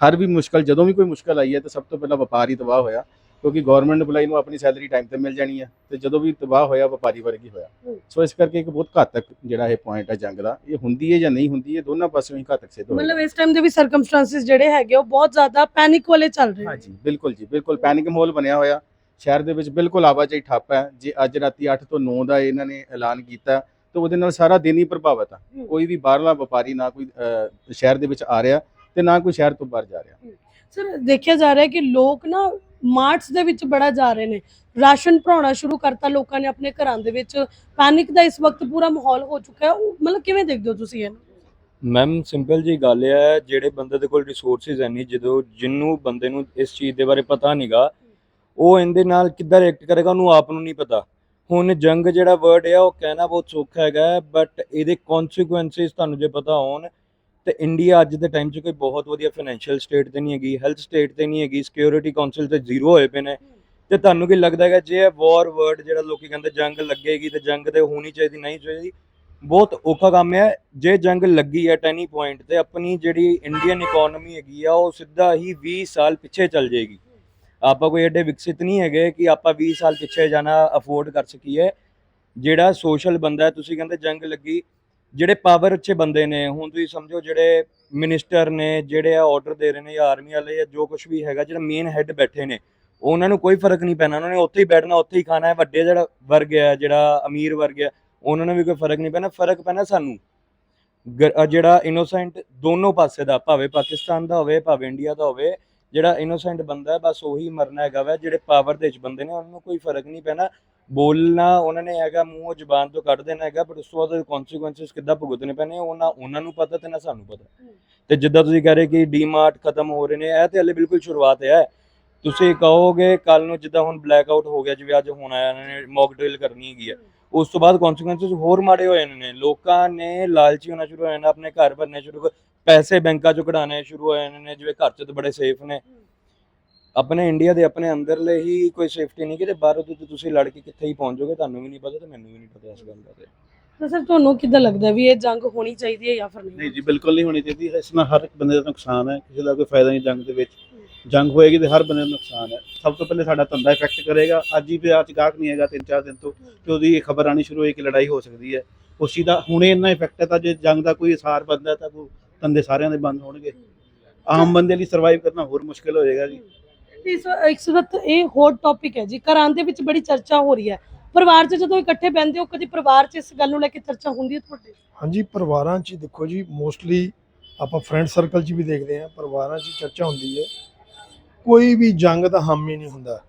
ਹਰ ਵੀ ਮੁਸ਼ਕਲ ਜਦੋਂ ਵੀ ਕੋਈ ਮੁਸ਼ਕਲ ਆਈ ਹੈ ਤਾਂ ਸਭ ਤੋਂ ਪਹਿਲਾਂ ਵਪਾਰ ਤਬਾਹ ਹੋਇਆ ਕਿਉਂਕਿ ਗਵਰਨਮੈਂਟ EMPLOYE ਨੂੰ ਆਪਣੀ ਸੈਲਰੀ ਟਾਈਮ ਤੇ ਮਿਲ ਜਾਣੀ ਹੈ ਤੇ ਜਦੋਂ ਵੀ ਤਬਾਹ ਹੋਇਆ ਵਪਾਰੀ ਵਰਗ ਹੀ ਹੋਇਆ। ਸੋ ਇਸ ਕਰਕੇ ਇੱਕ ਬਹੁਤ ਘਾਤਕ ਜਿਹੜਾ ਇਹ ਪੁਆਇੰਟ ਹੈ ਜੰਗ ਦਾ ਇਹ ਹੁੰਦੀ ਹੈ ਜਾਂ ਨਹੀਂ ਹੁੰਦੀ ਹੈ ਦੋਨਾਂ ਪਾਸਿਓਂ ਹੀ ਘਾਤਕ ਸਿੱਧ ਮਤਲਬ ਇਸ ਟਾਈਮ ਦੇ ਵੀ ਸਰਕਮਸਟੈਂਸਸ ਜਿਹੜੇ ਹੈਗੇ ਉਹ ਬਹੁਤ ਜ਼ਿਆਦਾ ਪੈਨਿਕ ਵਾਲੇ ਚੱਲ ਰਹੇ ਹਾਂਜੀ ਬਿਲਕੁਲ ਜੀ ਬਿਲਕੁਲ ਪੈਨਿਕ ਮਾਹੌਲ ਬਣਿਆ ਹੋਇਆ। ਸ਼ਹਿਰ ਦੇ ਵਿੱਚ ਬਿਲਕੁਲ ਆਵਾਜਾਈ ਠੱਪ ਹੈ। ਜੇ ਅੱਜ ਰਾਤੀ 8 ਤੋਂ 9 ਦਾ ਇਹਨਾਂ ਨੇ ਐਲਾਨ ਕੀਤਾ ਤਾਂ ਉਹਦੇ ਨਾਲ ਸਾਰਾ ਦਿਨ ਹੀ ਪ੍ਰਭਾਵਿਤ ਆ। ਕੋਈ ਵੀ ਬਾਹਰਲਾ ਵਪਾਰੀ ਨਾ ਕੋਈ ਸ਼ਹਿਰ ਦੇ ਵਿੱਚ ਆ ਰਿਹਾ ਤੇ ਨਾ ਕੋਈ ਸ਼ਹਿਰ ਤੋਂ ਬਾਹਰ ਜਾ ਰਿਹਾ। ਸਰ ਦੇਖਿਆ ਜਾ ਰਿਹਾ ਕਿ ਲੋਕ ਨਾ ਮਾਰਟਸ ਦੇ ਵਿੱਚ ਬੜਾ ਜਾ ਰਹੇ ਨੇ। ਰਾਸ਼ਨ ਭਰਾਉਣਾ ਸ਼ੁਰੂ ਕਰਤਾ ਲੋਕਾਂ ਨੇ ਆਪਣੇ ਘਰਾਂ ਦੇ ਵਿੱਚ। ਪੈਨਿਕ ਦਾ ਇਸ ਵਕਤ ਪੂਰਾ ਮਾਹੌਲ ਹੋ ਚੁੱਕਾ ਹੈ ਉਹ ਮਤਲਬ ਕਿਵੇਂ ਦੇਖਦੇ ਹੋ ਤੁਸੀਂ ਇਹਨੂੰ? ਮੈਮ ਸਿੰਪਲ ਜੀ ਗੱਲ ਇਹ ਹੈ ਜਿਹੜੇ ਬੰਦੇ ਦੇ ਕੋਲ ਰਿਸੋਰਸਿਸ ਹੈ ਨਹੀਂ ਜਦੋਂ ਜਿੰਨੂੰ ਬੰਦੇ ਨੂੰ ਇਸ ਚੀਜ਼ ਦੇ ਬਾਰੇ ਪਤਾ ਨਹੀਂਗਾ ਉਹ ਇਹਦੇ ਨਾਲ ਕਿੱਦਾਂ ਰਿਐਕਟ ਕਰੇਗਾ ਉਹਨੂੰ ਆਪ ਨੂੰ ਨਹੀਂ ਪਤਾ। ਹੁਣ ਜੰਗ ਜਿਹੜਾ ਵਰਡ ਹੈ ਉਹ ਕਹਿਣਾ ਬਹੁਤ ਸੌਖਾ ਹੈਗਾ ਬਟ ਇਹਦੇ ਕਨਸੀਕੁਐਂਸਿਸ ਤੁਹਾਨੂੰ ਜੇ ਪਤਾ ਹੋਣ, ਤੇ ਇੰਡੀਆ ਅੱਜ ਦੇ ਟਾਈਮ 'ਚ ਕੋਈ ਬਹੁਤ ਵਧੀਆ ਫਾਈਨੈਂਸ਼ੀਅਲ ਸਟੇਟ ਤੇ ਨਹੀਂ ਹੈਗੀ ਹੈਲਥ ਸਟੇਟ ਤੇ ਨਹੀਂ ਹੈਗੀ ਸਿਕਿਉਰਿਟੀ ਕਾਉਂਸਲ ਤੇ ਜ਼ੀਰੋ ਹੋਏ ਪਏ ਨੇ। ਤੇ ਤੁਹਾਨੂੰ ਕੀ ਲੱਗਦਾ ਹੈਗਾ, ਜੇ ਇਹ ਵਾਰ ਵਰਡ ਜਿਹੜਾ ਲੋਕੀ ਕਹਿੰਦੇ ਜੰਗ ਲੱਗੇਗੀ ਤੇ ਜੰਗ ਤੇ ਹੋਣੀ ਚਾਹੀਦੀ, ਨਹੀਂ ਚਾਹੀਦੀ, ਬਹੁਤ ਔਖਾ ਕੰਮ ਹੈ ਜੇ ਜੰਗ ਲੱਗੀ ਹੈ ਟੈਨੀ ਪੁਆਇੰਟ ਤੇ ਆਪਣੀ ਜਿਹੜੀ ਇੰਡੀਅਨ ਇਕਨੋਮੀ ਹੈਗੀ ਆ, ਉਹ ਸਿੱਧਾ ਹੀ 20 ਸਾਲ ਪਿੱਛੇ ਚੱਲ ਜਾਏਗੀ। ਆਪਾਂ ਕੋਈ ਐਡੇ ਵਿਕਸਿਤ ਨਹੀਂ ਹੈਗੇ ਕਿ ਆਪਾਂ 20 ਸਾਲ ਪਿੱਛੇ ਜਾਣਾ ਅਫੋਰਡ ਕਰ ਸਕੀਏ। ਜਿਹੜਾ ਸੋਸ਼ਲ ਬੰਦਾ ਹੈ, ਤੁਸੀਂ ਕਹਿੰਦੇ ਜੰਗ ਲੱਗੀ, ਜਿਹੜੇ ਪਾਵਰ ਅੱਛੇ ਬੰਦੇ ਨੇ, ਹੁਣ ਤੁਸੀਂ ਸਮਝੋ ਜਿਹੜੇ ਮਿਨਿਸਟਰ ਨੇ, ਜਿਹੜੇ ਆ ਆਰਡਰ ਦੇ ਰਹੇ ਨੇ, ਜਾਂ ਆਰਮੀ ਵਾਲੇ, ਜਾਂ ਜੋ ਕੁਝ ਵੀ ਹੈਗਾ, ਜਿਹੜਾ ਮੇਨ ਹੈੱਡ ਬੈਠੇ ਨੇ, ਉਹਨਾਂ ਨੂੰ ਕੋਈ ਫ਼ਰਕ ਨਹੀਂ ਪੈਣਾ। ਉਹਨਾਂ ਨੇ ਉੱਥੇ ਹੀ ਬੈਠਣਾ, ਉੱਥੇ ਹੀ ਖਾਣਾ ਹੈ, ਵੱਡੇ ਜਿਹੜਾ ਵਰਗ ਹੈ, ਜਿਹੜਾ ਅਮੀਰ ਵਰਗ ਹੈ, ਉਹਨਾਂ ਨੂੰ ਵੀ ਕੋਈ ਫ਼ਰਕ ਨਹੀਂ ਪੈਣਾ। ਫ਼ਰਕ ਪੈਣਾ ਸਾਨੂੰ। ਗ- ਜਿਹੜਾ ਇਨੋਸੈਂਟ ਦੋਨੋਂ ਪਾਸੇ ਦਾ, ਭਾਵੇਂ ਪਾਕਿਸਤਾਨ ਦਾ ਹੋਵੇ, ਭਾਵੇਂ ਇੰਡੀਆ ਦਾ ਹੋਵੇ ਜਿਹੜਾ ਇਨੋਸੈਂਟ ਬੰਦਾ ਹੈ, ਬਸ ਉਹੀ ਮਰਨਾ ਹੈਗਾ ਵਾ, ਜਿਹੜੇ ਪਾਵਰ ਦੇ ਵਿੱਚ ਬੰਦੇ ਨੇ, ਉਹਨਾਂ ਨੂੰ ਕੋਈ ਫ਼ਰਕ ਨਹੀਂ ਪੈਣਾ। ਬੋਲਣਾ, ਉਹਨਾਂ ਨੇ ਹੈਗਾ ਮੂੰਹੋਂ ਜ਼ੁਬਾਨ ਤੋਂ ਕੱਢ ਦੇਣਾ ਹੈਗਾ, ਪਰ ਉਸ ਤੋਂ ਬਾਅਦ ਕਨਸੀਕੁਐਂਸਿਸ ਕਿੱਦਾਂ ਭੁਗਤਣੇ ਪੈਣੇ, ਉਹ ਨਾ ਉਹਨਾਂ ਨੂੰ ਪਤਾ ਤੇ ਨਾ ਸਾਨੂੰ ਪਤਾ। ਤੇ ਜਿੱਦਾਂ ਤੁਸੀਂ ਕਹਿ ਰਹੇ ਕਿ ਡੀਮਾਰਟ ਖਤਮ ਹੋ ਰਹੇ ਨੇ, ਇਹ ਤੇ ਹਲੇ ਬਿਲਕੁਲ ਸ਼ੁਰੂਆਤ ਹੈ। ਤੁਸੀਂ ਕਹੋਗੇ ਕੱਲ ਨੂੰ ਜਿੱਦਾਂ ਹੁਣ ਬਲੈਕ ਆਊਟ ਹੋ ਗਿਆ, ਜਿਵੇਂ ਅੱਜ ਹੁਣ ਆਇਆ ਇਹਨਾਂ ਨੇ ਮੌਕ ਡਰਿਲ ਕਰਨੀ ਹੈਗੀ ਹੈ ਉਸ ਤੋਂ ਬਾਅਦ ਕਨਸੀਕੁਐਂਸਿਸ ਹੋਰ ਮਾੜੇ ਹੋ ਜਾਣੇ ਨੇ ਲੋਕਾਂ ਨੇ ਲਾਲਚੀ ਹੋਣਾ ਸ਼ੁਰੂ ਹੋ ਜਾਣਾ ਆਪਣੇ ਘਰ ਭਰਨੇ ਸ਼ੁਰੂ ਕਰ ਪੈਸੇ ਬੈਂਕਾਂ ਚੋਂ ਕਢਾਣੇ ਸ਼ੁਰੂ ਹੋ ਜਾਣੇ ਨੇ ਜਿਵੇਂ ਘਰ ਚ ਤਾਂ ਬੜੇ ਸੇਫ ਨੇ। ਆਪਣੇ ਇੰਡੀਆ ਦੇ ਆਪਣੇ ਅੰਦਰਲੇ ਹੀ ਕੋਈ ਸੇਫਟੀ ਨਹੀਂ ਕਿਤੇ ਬਾਹਰੋਂ ਤੋਂ ਤੁਸੀਂ ਲੜ ਕੇ ਕਿੱਥੇ ਹੀ ਪਹੁੰਚ ਜਾਓਗੇ ਤੁਹਾਨੂੰ ਵੀ ਨਹੀਂ ਪਤਾ ਤੇ ਮੈਨੂੰ ਵੀ ਨਹੀਂ ਪਤਾ ਇਸ ਗੱਲ ਦਾ ਤੇ। ਤਾਂ ਸਰ ਤੁਹਾਨੂੰ ਕਿੱਦਾਂ ਲੱਗਦਾ ਵੀ ਇਹ ਜੰਗ ਹੋਣੀ ਚਾਹੀਦੀ ਹੈ ਜਾਂ ਫਿਰ ਨਹੀਂ? ਨਹੀਂ ਜੀ ਬਿਲਕੁਲ ਨਹੀਂ ਹੋਣੀ ਚਾਹੀਦੀ। ਇਸ ਨਾਲ ਹਰ ਇੱਕ ਬੰਦੇ ਦਾ ਨੁਕਸਾਨ ਹੈ ਕਿਸੇ ਦਾ ਕੋਈ ਫਾਇਦਾ ਨਹੀਂ ਜੰਗ ਦੇ ਵਿੱਚ। ਜੰਗ ਹੋਏਗੀ ਤੇ ਹਰ ਬੰਦੇ ਦਾ ਨੁਕਸਾਨ ਹੈ। ਸਭ ਤੋਂ ਪਹਿਲੇ ਸਾਡਾ ਧੰਦਾ ਇਫੈਕਟ ਕਰੇਗਾ। ਅੱਜ ਹੀ ਵਿਆਹ ਚ ਗਾਹਕ ਨਹੀਂ ਹੈਗਾ ਤਿੰਨ ਚਾਰ ਦਿਨ ਤੋਂ ਤੇ ਉਹਦੀ ਖਬਰ ਆਣੀ ਸ਼ੁਰੂ ਹੋਈ ਕਿ ਲੜਾਈ ਹੋ ਸਕਦੀ ਹੈ। ਉਸ ਦਾ ਹੁਣੇ ਇੰਨਾ ਇਫੈਕਟ ਹੈ ਤਾਂ ਜੇ ਜੰਗ ਦਾ ਕੋਈ ਅਸਾਰ ਬੰਦਾ ਤਾਂ ਉਹ ਧੰਦੇ ਸਾਰਿਆਂ ਦੇ ਬੰਦ ਹੋਣਗੇ। ਆਮ ਬੰਦੇ ਲਈ ਸਰਵਾਈਵ ਕਰਨਾ ਹੋਰ ਮੁਸ਼ਕਿਲ ਹੋ ਜਾਏਗਾ ਜੀ ਇਸ ਇਸ ਵਕਤ ਇਹ ਹੌਟ ਟੌਪਿਕ ਹੈ ਜੀ। ਘਰਾਂ ਦੇ ਵਿੱਚ ਬੜੀ ਚਰਚਾ ਹੋ ਰਹੀ ਹੈ। ਪਰਿਵਾਰ 'ਚ ਜਦੋਂ ਇਕੱਠੇ ਬਹਿੰਦੇ ਹੋ ਕਦੀ ਪਰਿਵਾਰ 'ਚ ਇਸ ਗੱਲ ਨੂੰ ਲੈ ਕੇ ਚਰਚਾ ਹੁੰਦੀ ਹੈ ਤੁਹਾਡੇ? ਹਾਂਜੀ ਪਰਿਵਾਰਾਂ 'ਚ ਦੇਖੋ ਜੀ ਮੋਸਟਲੀ ਆਪਾਂ ਫਰੈਂਡ ਸਰਕਲ 'ਚ ਵੀ ਦੇਖਦੇ ਹਾਂ ਪਰਿਵਾਰਾਂ 'ਚ ਚਰਚਾ ਹੁੰਦੀ ਹੈ। ਕੋਈ ਵੀ ਜੰਗ ਦਾ ਹਾਮੀ ਨਹੀਂ ਹੁੰਦਾ।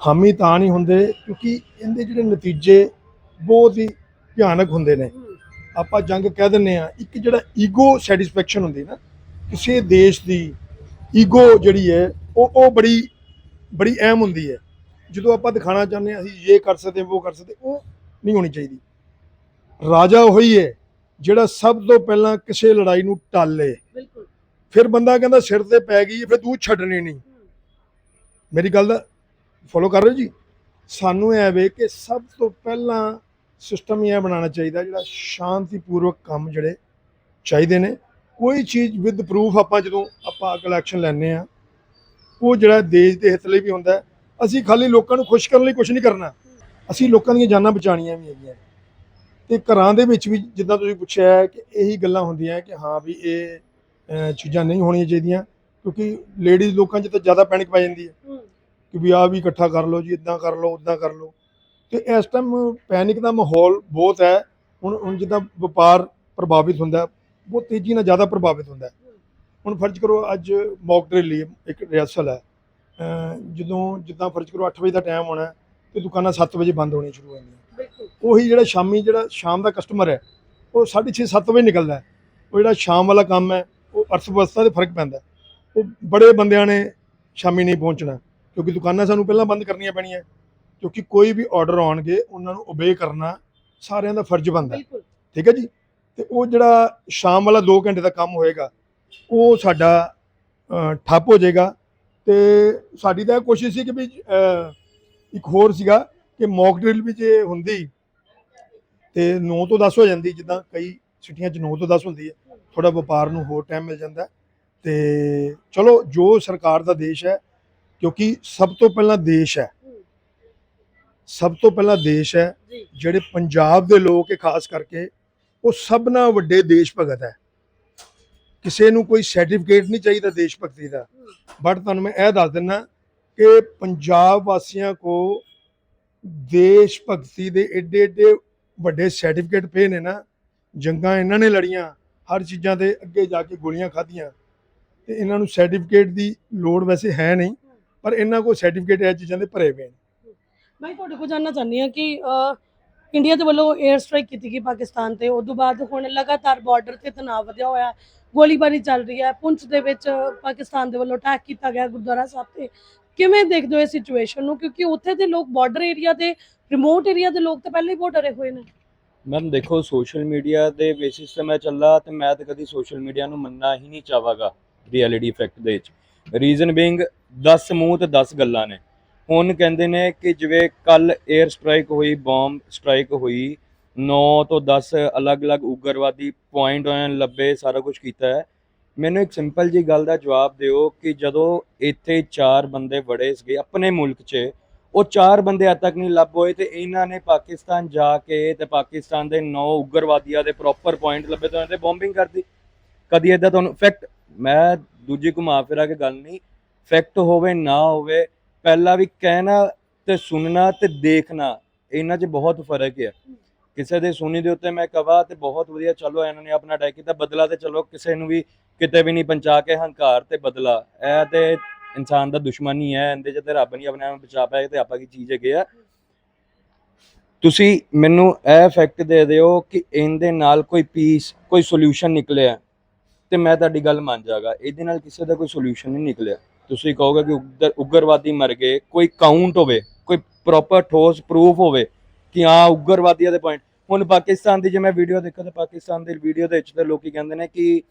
ਹਾਮੀ ਤਾਂ ਨਹੀਂ ਹੁੰਦੇ ਕਿਉਂਕਿ ਇਹਦੇ ਜਿਹੜੇ ਨਤੀਜੇ ਬਹੁਤ ਹੀ ਭਿਆਨਕ ਹੁੰਦੇ ਨੇ। ਆਪਾਂ ਜੰਗ ਕਹਿ ਦਿੰਨੇ ਆ ਇੱਕ ਜਿਹੜਾ ਈਗੋ ਸੈਟੀਸਫੈਕਸ਼ਨ ਹੁੰਦੀ ਨਾ, ਕਿਸੇ ਦੇਸ਼ ਦੀ ਈਗੋ ਜਿਹੜੀ ਹੈ, ਉਹ ਉਹ ਬੜੀ ਬੜੀ ਅਹਿਮ ਹੁੰਦੀ ਹੈ। ਜਦੋਂ ਆਪਾਂ ਦਿਖਾਣਾ ਚਾਹੁੰਦੇ ਹਾਂ, ਅਸੀਂ ਇਹ ਕਰ ਸਕਦੇ ਹਾਂ ਉਹ ਕਰ ਸਕਦੇ ਉਹ ਨਹੀਂ ਹੋਣੀ ਚਾਹੀਦੀ। ਰਾਜਾ ਉਹੀ ਹੈ ਜਿਹੜਾ ਸਭ ਤੋਂ ਪਹਿਲਾਂ ਕਿਸੇ ਲੜਾਈ ਨੂੰ ਟਾਲੇ। ਫਿਰ ਬੰਦਾ ਕਹਿੰਦਾ ਸਿਰ ਤੇ ਪੈ ਗਈ ਫਿਰ ਤੂੰ ਛੱਡਣੀ ਨਹੀਂ। ਮੇਰੀ ਗੱਲ ਦਾ ਫੋਲੋ ਕਰ ਰਹੇ ਜੀ? ਸਾਨੂੰ ਇਹ ਵੇ ਕਿ ਸਭ ਤੋਂ ਪਹਿਲਾਂ ਸਿਸਟਮ ਇਹ ਬਣਾਉਣਾ ਚਾਹੀਦਾ ਜਿਹੜਾ ਸ਼ਾਂਤੀਪੂਰਵਕ ਕੰਮ ਜਿਹੜੇ ਚਾਹੀਦੇ ਨੇ। ਕੋਈ ਚੀਜ਼ ਵਿਦ ਪ੍ਰੂਫ ਆਪਾਂ ਜਦੋਂ ਆਪਾਂ ਕਲੈਕਸ਼ਨ ਐਕਸ਼ਨ ਲੈਂਦੇ ਆ ਉਹ ਜਿਹੜਾ ਦੇਸ਼ ਦੇ ਹਿੱਤ ਲਈ ਵੀ ਹੁੰਦਾ ਅਸੀਂ ਖਾਲੀ ਲੋਕਾਂ ਨੂੰ ਖੁਸ਼ ਕਰਨ ਲਈ ਕੁਝ ਨਹੀਂ ਕਰਨਾ। ਅਸੀਂ ਲੋਕਾਂ ਦੀਆਂ ਜਾਨਾਂ ਬਚਾਉਣੀਆਂ ਵੀ ਹੈਗੀਆਂ। ਤੇ ਘਰਾਂ ਦੇ ਵਿੱਚ ਵੀ ਜਿੱਦਾਂ ਤੁਸੀਂ ਪੁੱਛਿਆ ਕਿ ਇਹੀ ਗੱਲਾਂ ਹੁੰਦੀਆਂ ਕਿ ਹਾਂ ਵੀ ਇਹ ਚੀਜ਼ਾਂ ਨਹੀਂ ਹੋਣੀਆਂ ਚਾਹੀਦੀਆਂ ਕਿਉਂਕਿ ਲੇਡੀਜ਼ ਲੋਕਾਂ 'ਚ ਤਾਂ ਜ਼ਿਆਦਾ ਪੈਨਿਕ ਪੈ ਜਾਂਦੀ ਹੈ ਕਿ ਵੀ ਆ ਵੀ ਇਕੱਠਾ ਕਰ ਲਓ ਜੀ ਇਦਾਂ ਕਰ ਲਓ ਉਦਾਂ ਕਰ ਲਓ। ਤੇ ਇਸ ਟਾਈਮ ਪੈਨਿਕ ਦਾ ਮਾਹੌਲ ਬਹੁਤ ਹੈ। ਹੁਣ ਹੁਣ ਜਿੱਦਾਂ ਵਪਾਰ ਪ੍ਰਭਾਵਿਤ ਹੁੰਦਾ ਬਹੁਤ ਤੇਜ਼ੀ ਨਾਲ ਜ਼ਿਆਦਾ ਪ੍ਰਭਾਵਿਤ ਹੁੰਦਾ। ਹੁਣ ਫਰਜ਼ ਕਰੋ ਅੱਜ ਮੌਕ ਡਰਿਲ ਲਈ ਇੱਕ ਰਿਹਰਸਲ ਹੈ। ਜਦੋਂ ਜਿੱਦਾਂ ਫਰਜ਼ ਕਰੋ 8 ਵਜੇ ਦਾ ਟਾਈਮ ਹੋਣਾ ਤੇ ਦੁਕਾਨਾਂ 7 ਵਜੇ ਬੰਦ ਹੋਣੀਆਂ ਸ਼ੁਰੂ ਹੋ ਜਾਂਦੀਆਂ। ਉਹੀ ਜਿਹੜਾ ਸ਼ਾਮੀ ਜਿਹੜਾ ਸ਼ਾਮ ਦਾ ਕਸਟਮਰ ਹੈ ਉਹ 6:30 7 ਵਜੇ ਨਿਕਲਦਾ ਉਹ ਜਿਹੜਾ ਸ਼ਾਮ ਵਾਲਾ ਕੰਮ ਹੈ ਉਹ ਅਰਥ ਵਿਵਸਥਾ 'ਤੇ ਫ਼ਰਕ ਪੈਂਦਾ। ਉਹ ਬੜੇ ਬੰਦਿਆਂ ਨੇ ਸ਼ਾਮੀ ਨਹੀਂ ਪਹੁੰਚਣਾ ਕਿਉਂਕਿ ਦੁਕਾਨਾਂ ਸਾਨੂੰ ਪਹਿਲਾਂ ਬੰਦ ਕਰਨੀਆਂ ਪੈਣੀਆਂ ਕਿਉਂਕਿ ਕੋਈ ਵੀ ਆਰਡਰ ਆਉਣਗੇ ਉਹਨਾਂ ਨੂੰ ਓਬੇ ਕਰਨਾ ਸਾਰਿਆਂ ਦਾ ਫਰਜ਼ ਬਣਦਾ ਠੀਕ ਹੈ ਜੀ? ਤੇ ਉਹ ਜਿਹੜਾ ਸ਼ਾਮ ਵਾਲਾ 2 ਘੰਟੇ ਦਾ ਕੰਮ ਹੋਏਗਾ ਉਹ ਸਾਡਾ ਠੱਪ ਹੋ ਜਾਏਗਾ। ਤੇ ਸਾਡੀ ਤਾਂ ਕੋਸ਼ਿਸ਼ ਸੀ ਕਿ ਵੀ ਇੱਕ ਹੋਰ ਸੀਗਾ ਕਿ ਮੌਕ ਡਰਿਲ ਵੀ ਜੇ ਹੁੰਦੀ ਤੇ 9 ਤੋਂ 10 ਹੋ ਜਾਂਦੀ ਜਿੱਦਾਂ ਕਈ ਸਿਟੀਆਂ 'ਚ 9 ਤੋਂ 10 ਹੁੰਦੀ ਹੈ। ਥੋੜਾ ਵਪਾਰ ਨੂੰ ਹੋਰ ਟਾਈਮ ਮਿਲ ਜਾਂਦਾ ਹੈ। ਤੇ ਚਲੋ ਜੋ ਸਰਕਾਰ ਦਾ ਦੇਸ਼ ਹੈ ਕਿਉਂਕਿ ਸਭ ਤੋਂ ਪਹਿਲਾਂ ਦੇਸ਼ ਹੈ। ਸਭ ਤੋਂ ਪਹਿਲਾਂ ਦੇਸ਼ ਹੈ। ਜਿਹੜੇ ਪੰਜਾਬ ਦੇ ਲੋਕ ਇਹ ਖਾਸ ਕਰਕੇ ਉਹ ਸਭਨਾ ਵੱਡੇ ਦੇਸ਼ ਭਗਤ ਹੈ। ਕਿਸੇ ਨੂੰ ਕੋਈ ਸਰਟੀਫਿਕੇਟ ਨਹੀਂ ਚਾਹੀਦਾ ਦੇਸ਼ ਭਗਤੀ ਦਾ। ਬਟ ਤੁਹਾਨੂੰ ਮੈਂ ਇਹ ਦੱਸ ਦਿੰਨਾ ਕਿ ਪੰਜਾਬ ਵਾਸੀਆਂ ਕੋ ਦੇਸ਼ ਭਗਤੀ ਦੇ ਏਡੇ ਏਡੇ ਵੱਡੇ ਸਰਟੀਫਿਕੇਟ ਪਏ ਨੇ ਨਾ ਜੰਗਾਂ ਇਹਨਾਂ ਨੇ ਲੜੀਆਂ। ਹਰ ਚੀਜ਼ਾਂ ਦੇ ਅੱਗੇ ਜਾ ਕੇ ਗੋਲੀਆਂ ਖਾਧੀਆਂ ਤੇ ਇਹਨਾਂ ਨੂੰ ਸਰਟੀਫਿਕੇਟ ਦੀ ਲੋੜ ਵੈਸੇ ਹੈ ਨਹੀਂ, ਪਰ ਇਹਨਾਂ ਕੋਲ ਸਰਟੀਫਿਕੇਟ ਇਹ ਚੀਜ਼ਾਂ ਦੇ ਭਰੇ ਪਏ ਨੇ। ਮੈਂ ਤੁਹਾਡੇ ਕੋਲ ਜਾਨਣਾ ਚਾਹੁੰਦੀ ਹਾਂ ਕਿ ਇੰਡੀਆ ਦੇ ਵੱਲੋਂ 에ਅਰ ਸਟ੍ਰਾਈਕ ਕੀਤੀ ਗਈ ਪਾਕਿਸਤਾਨ ਤੇ। ਉਸ ਤੋਂ ਬਾਅਦ ਹੁਣ ਲਗਾਤਾਰ ਬਾਰਡਰ ਤੇ ਤਣਾਅ ਵਧਿਆ ਹੋਇਆ, ਗੋਲੀਬਾਰੀ ਚੱਲ ਰਹੀ ਹੈ। ਪੁੰਛ ਦੇ ਵਿੱਚ ਪਾਕਿਸਤਾਨ ਦੇ ਵੱਲੋਂ ਅਟੈਕ ਕੀਤਾ ਗਿਆ ਗੁਰਦੁਆਰਾ ਸਾਹਿਬ ਤੇ। ਕਿਵੇਂ ਦੇਖਦੇ ਹੋ ਇਹ ਸਿਚੁਏਸ਼ਨ ਨੂੰ? ਕਿਉਂਕਿ ਉੱਥੇ ਦੇ ਲੋਕ ਬਾਰਡਰ ਏਰੀਆ ਦੇ ਰਿਮੋਟ ਏਰੀਆ ਦੇ ਲੋਕ ਤਾਂ ਪਹਿਲਾਂ ਹੀ ਬਹੁਤ ਡਰੇ ਹੋਏ ਨੇ। ਮੈਮ ਦੇਖੋ ਸੋਸ਼ਲ ਮੀਡੀਆ ਦੇ ਬੇਸਿਸ ਤੇ ਮੈਂ ਚੱਲਾ ਤੇ ਮੈਂ ਤਾਂ ਕਦੀ ਸੋਸ਼ਲ ਮੀਡੀਆ ਨੂੰ ਮੰਨਣਾ ਹੀ ਨਹੀਂ ਚਾਹਾਂਗਾ ਰਿਐਲਿਟੀ ਇਫੈਕਟ ਦੇ ਵਿੱਚ। ਰੀਜ਼ਨ ਬੀਇੰਗ 10 ਮੂੰਹ ਤੇ 10 ਗੱਲਾਂ ਨੇ। ਹੁਣ ਕਹਿੰਦੇ ਨੇ ਕਿ ਜਿਵੇਂ ਕੱਲ 에ਅਰ ਸਟ੍ਰਾਈਕ ਹੋਈ ਬੰਬ ਸਟ੍ਰਾਈਕ ਹੋਈ 9 ਤੋਂ 10 ਅਲੱਗ-ਅਲੱਗ ਉਗਰਵਾਦੀ ਪੁਆਇੰਟ ਹੋਏ ਲੱਭੇ, ਸਾਰਾ ਕੁਝ ਕੀਤਾ ਹੈ। ਮੈਨੂੰ ਇੱਕ ਸਿੰਪਲ ਜੀ ਗੱਲ ਦਾ ਜਵਾਬ ਦਿਓ ਕਿ ਜਦੋਂ ਇੱਥੇ ਚਾਰ ਬੰਦੇ ਵੜੇ ਸੀਗੇ ਆਪਣੇ ਮੁਲਕ 'ਚ ਉਹ ਚਾਰ ਬੰਦੇ ਅੱਜ ਤੱਕ ਨਹੀਂ ਲੱਭ ਹੋਏ ਤੇ ਇਹਨਾਂ ਨੇ ਪਾਕਿਸਤਾਨ ਜਾ ਕੇ ਤੇ ਪਾਕਿਸਤਾਨ ਦੇ ਨੌ ਉਗਰਵਾਦੀਆਂ ਦੇ ਪ੍ਰੋਪਰ ਪੁਆਇੰਟ ਲੱਭੇ ਤੇ ਉਹਨਾਂ ਤੇ ਬੰਬਿੰਗ ਕਰਦੀ ਕਦੀ ਇਦਾਂ ਤੁਹਾਨੂੰ ਫੈਕਟ ਮੈਂ ਦੂਜੀ ਘੁਮਾ ਫਿਰਾ ਕੇ ਗੱਲ ਨਹੀਂ ਫੈਕਟ ਹੋਵੇ ਨਾ ਹੋਵੇ, ਪਹਿਲਾਂ ਵੀ ਕਹਿਣਾ ਤੇ ਸੁਣਨਾ ਤੇ ਦੇਖਣਾ, ਇਹਨਾਂ 'ਚ ਬਹੁਤ ਫ਼ਰਕ ਹੈ ਕਿਸੇ ਦੇ ਸੁਣੀ ਦੇ ਉੱਤੇ ਮੈਂ ਕਵਾ ਤੇ ਬਹੁਤ ਵਧੀਆ, ਚਲੋ ਇਹਨਾਂ ਨੇ ਆਪਣਾ ਅਟੈਕ ਕੀਤਾ, ਬਦਲਾ ਤੇ ਚਲੋ ਕਿਸੇ ਨੂੰ ਵੀ ਕਿਤੇ ਵੀ ਨਹੀਂ ਪਹੁੰਚਾ ਕੇ ਹੰਕਾਰ ਤੇ ਬਦਲਾ, ਇਹ ਤੇ ਇਨਸਾਨ ਦਾ ਦੁਸ਼ਮਣੀ ਹੈ, ਇਹਦੇ 'ਚ ਤੇ ਰੱਬ ਨਹੀਂ ਆਪਣੇ ਆਪ ਨੂੰ ਬਚਾ ਪਾਇਆ ਤੇ ਆਪਾਂ ਕੀ ਚੀਜ਼ ਹੈਗੇ ਆ। ਤੁਸੀਂ ਮੈਨੂੰ ਇਹ ਫੈਕਟ ਦੇ ਦਿਓ ਕਿ ਇਹਦੇ ਨਾਲ ਕੋਈ ਪੀਸ ਕੋਈ ਸੋਲੂਸ਼ਨ ਨਿਕਲਿਆ। ਤੇ ਮੈਂ ਤੁਹਾਡੀ ਗੱਲ ਮੰਨ ਜਾਗਾ। ਇਹਦੇ ਨਾਲ ਕਿਸੇ ਦਾ ਕੋਈ ਸੋਲੂਸ਼ਨ ਨਹੀਂ ਨਿਕਲਿਆ। ਤੁਸੀਂ ਕਹੋਗੇ ਕਿ ਉਗਰ- ਉਗਰਵਾਦੀ ਮਰ ਗਏ, ਕੋਈ ਕਾਊਂਟ ਹੋਵੇ, ਕੋਈ ਪ੍ਰੋਪਰ ਠੋਸ ਪ੍ਰੂਫ ਹੋਵੇ ਕਿ ਹਾਂ, ਉਗਰਵਾਦੀਆਂ ਦੇ ਪੁਆਇੰਟ ਹੁਣ ਪਾਕਿਸਤਾਨ ਦੀ ਜੇ ਮੈਂ ਵੀਡੀਓ ਦੇਖਾਂ, ਤਾਂ ਪਾਕਿਸਤਾਨ ਦੀ ਵੀਡੀਓ ਦੇ ਵਿੱਚ ਤਾਂ ਲੋਕੀ ਕਹਿੰਦੇ ਨੇ ਕਿ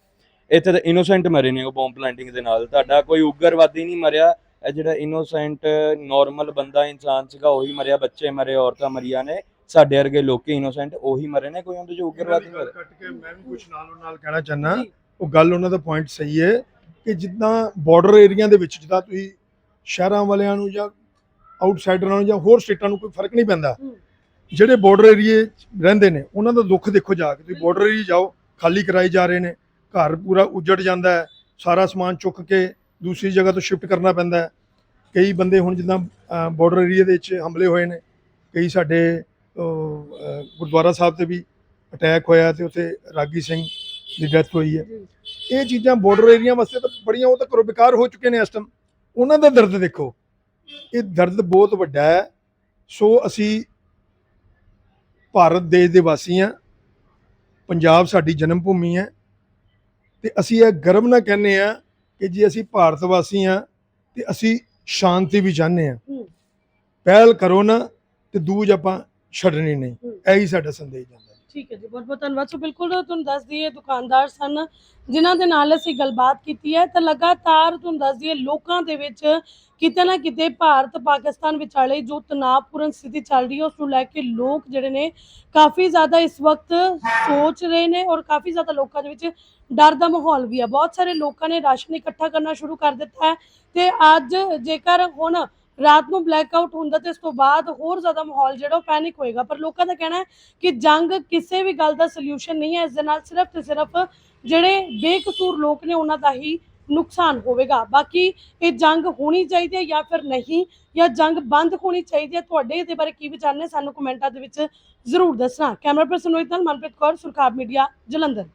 ਇੱਥੇ ਤਾਂ ਇਨੋਸੈਂਟ ਮਰੇ ਨੇ ਉਹ ਬੰਬ ਪਲਾਂਟਿੰਗ ਦੇ ਨਾਲ। ਤੁਹਾਡਾ ਕੋਈ ਉਗਰਵਾਦੀ ਨਹੀਂ ਮਰਿਆ। ਇਹ ਜਿਹੜਾ ਇਨੋਸੈਂਟ ਨਾਰਮਲ ਬੰਦਾ ਇਨਸਾਨ ਸੀਗਾ ਉਹੀ ਮਰਿਆ। ਬੱਚੇ ਮਰੇ ਔਰਤਾਂ ਮਰੀਆਂ ਨੇ। ਸਾਡੇ ਵਰਗੇ ਲੋਕੀ ਇਨੋਸੈਂਟ ਉਹੀ ਮਰੇ ਨੇ। ਕੋਈ ਉਹਦੇ ਚ ਉਗਰਵਾਦੀ ਨਹੀਂ ਮਰੇ ਕੱਟ ਕੇ ਮੈਂ ਵੀ ਕੁਝ ਨਾਲੋਂ ਨਾਲ ਕਹਿਣਾ ਚਾਹਨਾ ਉਹ ਗੱਲ ਉਹਨਾਂ ਦਾ ਪੁਆਇੰਟ ਸਹੀ ਹੈ ਕਿ ਜਿੱਦਾਂ ਬਾਰਡਰ ਏਰੀਆ ਦੇ ਵਿੱਚ ਜਿੱਦਾਂ ਤੁਸੀਂ ਸ਼ਹਿਰਾਂ ਵਾਲਿਆਂ ਨੂੰ ਜਾਂ ਆਊਟਸਾਈਡਰਾਂ ਨੂੰ ਜਾਂ ਹੋਰ ਸਟੇਟਾਂ ਨੂੰ ਕੋਈ ਫ਼ਰਕ ਨਹੀਂ ਪੈਂਦਾ। ਜਿਹੜੇ ਬਾਰਡਰ ਏਰੀਏ ਰਹਿੰਦੇ ਨੇ ਉਹਨਾਂ ਦਾ ਦੁੱਖ ਦੇਖੋ ਜਾ ਕੇ। ਤੁਸੀਂ ਬਾਰਡਰ ਏਰੀਏ ਜਾਓ ਖਾਲੀ ਕਰਾਈ ਜਾ ਰਹੇ ਨੇ। ਘਰ ਪੂਰਾ ਉਜੜ ਜਾਂਦਾ ਹੈ ਸਾਰਾ ਸਮਾਨ ਚੁੱਕ ਕੇ ਦੂਸਰੀ ਜਗ੍ਹਾ ਤੋਂ ਸ਼ਿਫਟ ਕਰਨਾ ਪੈਂਦਾ ਹੈ। ਕਈ ਬੰਦੇ ਹੁਣ ਜਿੱਦਾਂ ਬਾਰਡਰ ਏਰੀਆ ਦੇ ਵਿੱਚ ਹਮਲੇ ਹੋਏ ਨੇ। ਕਈ ਸਾਡੇ ਗੁਰਦੁਆਰਾ ਸਾਹਿਬ ਤੇ ਵੀ ਅਟੈਕ ਹੋਇਆ ਤੇ ਉੱਥੇ ਰਾਗੀ ਸਿੰਘ ਦੀ ਡੈਥ ਹੋਈ ਹੈ। ਇਹ ਚੀਜ਼ਾਂ ਬਾਰਡਰ ਏਰੀਆ ਵਾਸਤੇ ਤਾਂ ਬੜੀਆਂ ਉਹ ਤਾਂ ਕਰੋ ਬੇਕਾਰ ਹੋ ਚੁੱਕੇ ਨੇ ਇਸ ਟਾਈਮ ਉਹਨਾਂ ਦਾ ਦਰਦ ਦੇਖੋ। ਇਹ ਦਰਦ ਬਹੁਤ ਵੱਡਾ ਹੈ। ਸੋ ਅਸੀਂ ਭਾਰਤ ਦੇਸ਼ ਦੇ ਵਾਸੀ ਹਾਂ। ਪੰਜਾਬ ਸਾਡੀ ਜਨਮ ਭੂਮੀ ਹੈ। ਤੇ ਅਸੀਂ ਇਹ ਗਰਵ ਨਾਲ ਕਹਿੰਦੇ ਆ ਕਿ ਜੇ ਅਸੀਂ ਭਾਰਤ ਵਾਸੀ ਹਾਂ ਤੇ ਅਸੀਂ ਸ਼ਾਂਤੀ ਵੀ ਚਾਹੁੰਦੇ ਹੂੰ। ਪਹਿਲ ਕਰੋ ਨਾ ਤੇ ਦੂਜ ਆਪਾਂ ਛੱਡਣੀ ਨਹੀਂ। ਇਹੀ ਸਾਡਾ ਸੰਦੇਸ਼ ਜਾਂਦਾ ਹੈ ਠੀਕ ਹੈ ਜੀ ਬਹੁਤ ਬਹੁਤ ਧੰਨਵਾਦ ਸੋ ਬਿਲਕੁਲ ਤੁਹਾਨੂੰ ਦੱਸ ਦਈਏ ਦੁਕਾਨਦਾਰ ਸਨ ਜਿਨ੍ਹਾਂ ਦੇ ਨਾਲ ਅਸੀਂ ਗੱਲਬਾਤ ਕੀਤੀ ਹੈ ਤਾਂ ਲਗਾਤਾਰ ਤੁਹਾਨੂੰ ਦੱਸ ਦਈਏ ਲੋਕਾਂ ਦੇ ਵਿੱਚ ਕਿਤੇ ਨਾ ਕਿਤੇ ਭਾਰਤ ਪਾਕਿਸਤਾਨ ਵਿਚਾਲੇ ਜੋ ਤਣਾਅਪੂਰਨ ਸਥਿਤੀ ਚੱਲ ਰਹੀ ਹੈ, ਉਸ ਨੂੰ ਲੈ ਕੇ ਲੋਕ ਜਿਹੜੇ ਨੇ ਕਾਫੀ ਜ਼ਿਆਦਾ ਇਸ ਵਕਤ ਸੋਚ ਰਹੇ ਨੇ ਔਰ ਕਾਫੀ ਜ਼ਿਆਦਾ ਲੋਕਾਂ ਦੇ ਵਿੱਚ ਡਰ ਦਾ ਮਾਹੌਲ ਵੀ ਹੈ। ਬਹੁਤ ਸਾਰੇ ਲੋਕਾਂ ਨੇ ਰਾਸ਼ਨ ਇਕੱਠਾ ਕਰਨਾ ਸ਼ੁਰੂ ਕਰ ਦਿੱਤਾ ਹੈ ਤੇ ਅੱਜ ਜੇਕਰ ਹੁਣ ਰਾਤ ਨੂੰ ਬਲੈਕ ਆਊਟ ਹੁੰਦਾ ਤੇ ਇਸ ਤੋਂ ਬਾਅਦ ਹੋਰ ਜ਼ਿਆਦਾ ਮਾਹੌਲ ਜਿਹੜਾ ਉਹ ਪੈਨਿਕ ਹੋਏਗਾ। ਪਰ ਲੋਕਾਂ ਦਾ ਕਹਿਣਾ ਹੈ ਕਿ ਜੰਗ ਕਿਸੇ ਵੀ ਗੱਲ ਦਾ ਸੋਲੂਸ਼ਨ ਨਹੀਂ ਹੈ। ਇਸ ਦੇ ਨਾਲ ਸਿਰਫ ਤੇ ਸਿਰਫ ਜਿਹੜੇ ਬੇਕਸੂਰ ਲੋਕ ਨੇ, ਉਹਨਾਂ ਦਾ ਹੀ ਨੁਕਸਾਨ ਹੋਵੇਗਾ। ਬਾਕੀ ਇਹ ਜੰਗ ਹੋਣੀ ਚਾਹੀਦੀ ਹੈ ਜਾਂ ਫਿਰ ਨਹੀਂ, ਜਾਂ ਜੰਗ ਬੰਦ ਹੋਣੀ ਚਾਹੀਦੀ ਹੈ, ਤੁਹਾਡੇ ਇਹਦੇ ਬਾਰੇ ਕੀ ਵਿਚਾਰ ਨੇ ਸਾਨੂੰ ਕਮੈਂਟਾਂ ਦੇ ਵਿੱਚ ਜ਼ਰੂਰ ਦੱਸਣਾ। ਕੈਮਰਾ ਪਰਸਨ ਰੋਹਿਤ ਨਾਲ ਮਨਪ੍ਰੀਤ ਕੌਰ, ਸੁਰਖਾਬ ਮੀਡੀਆ, ਜਲੰਧਰ।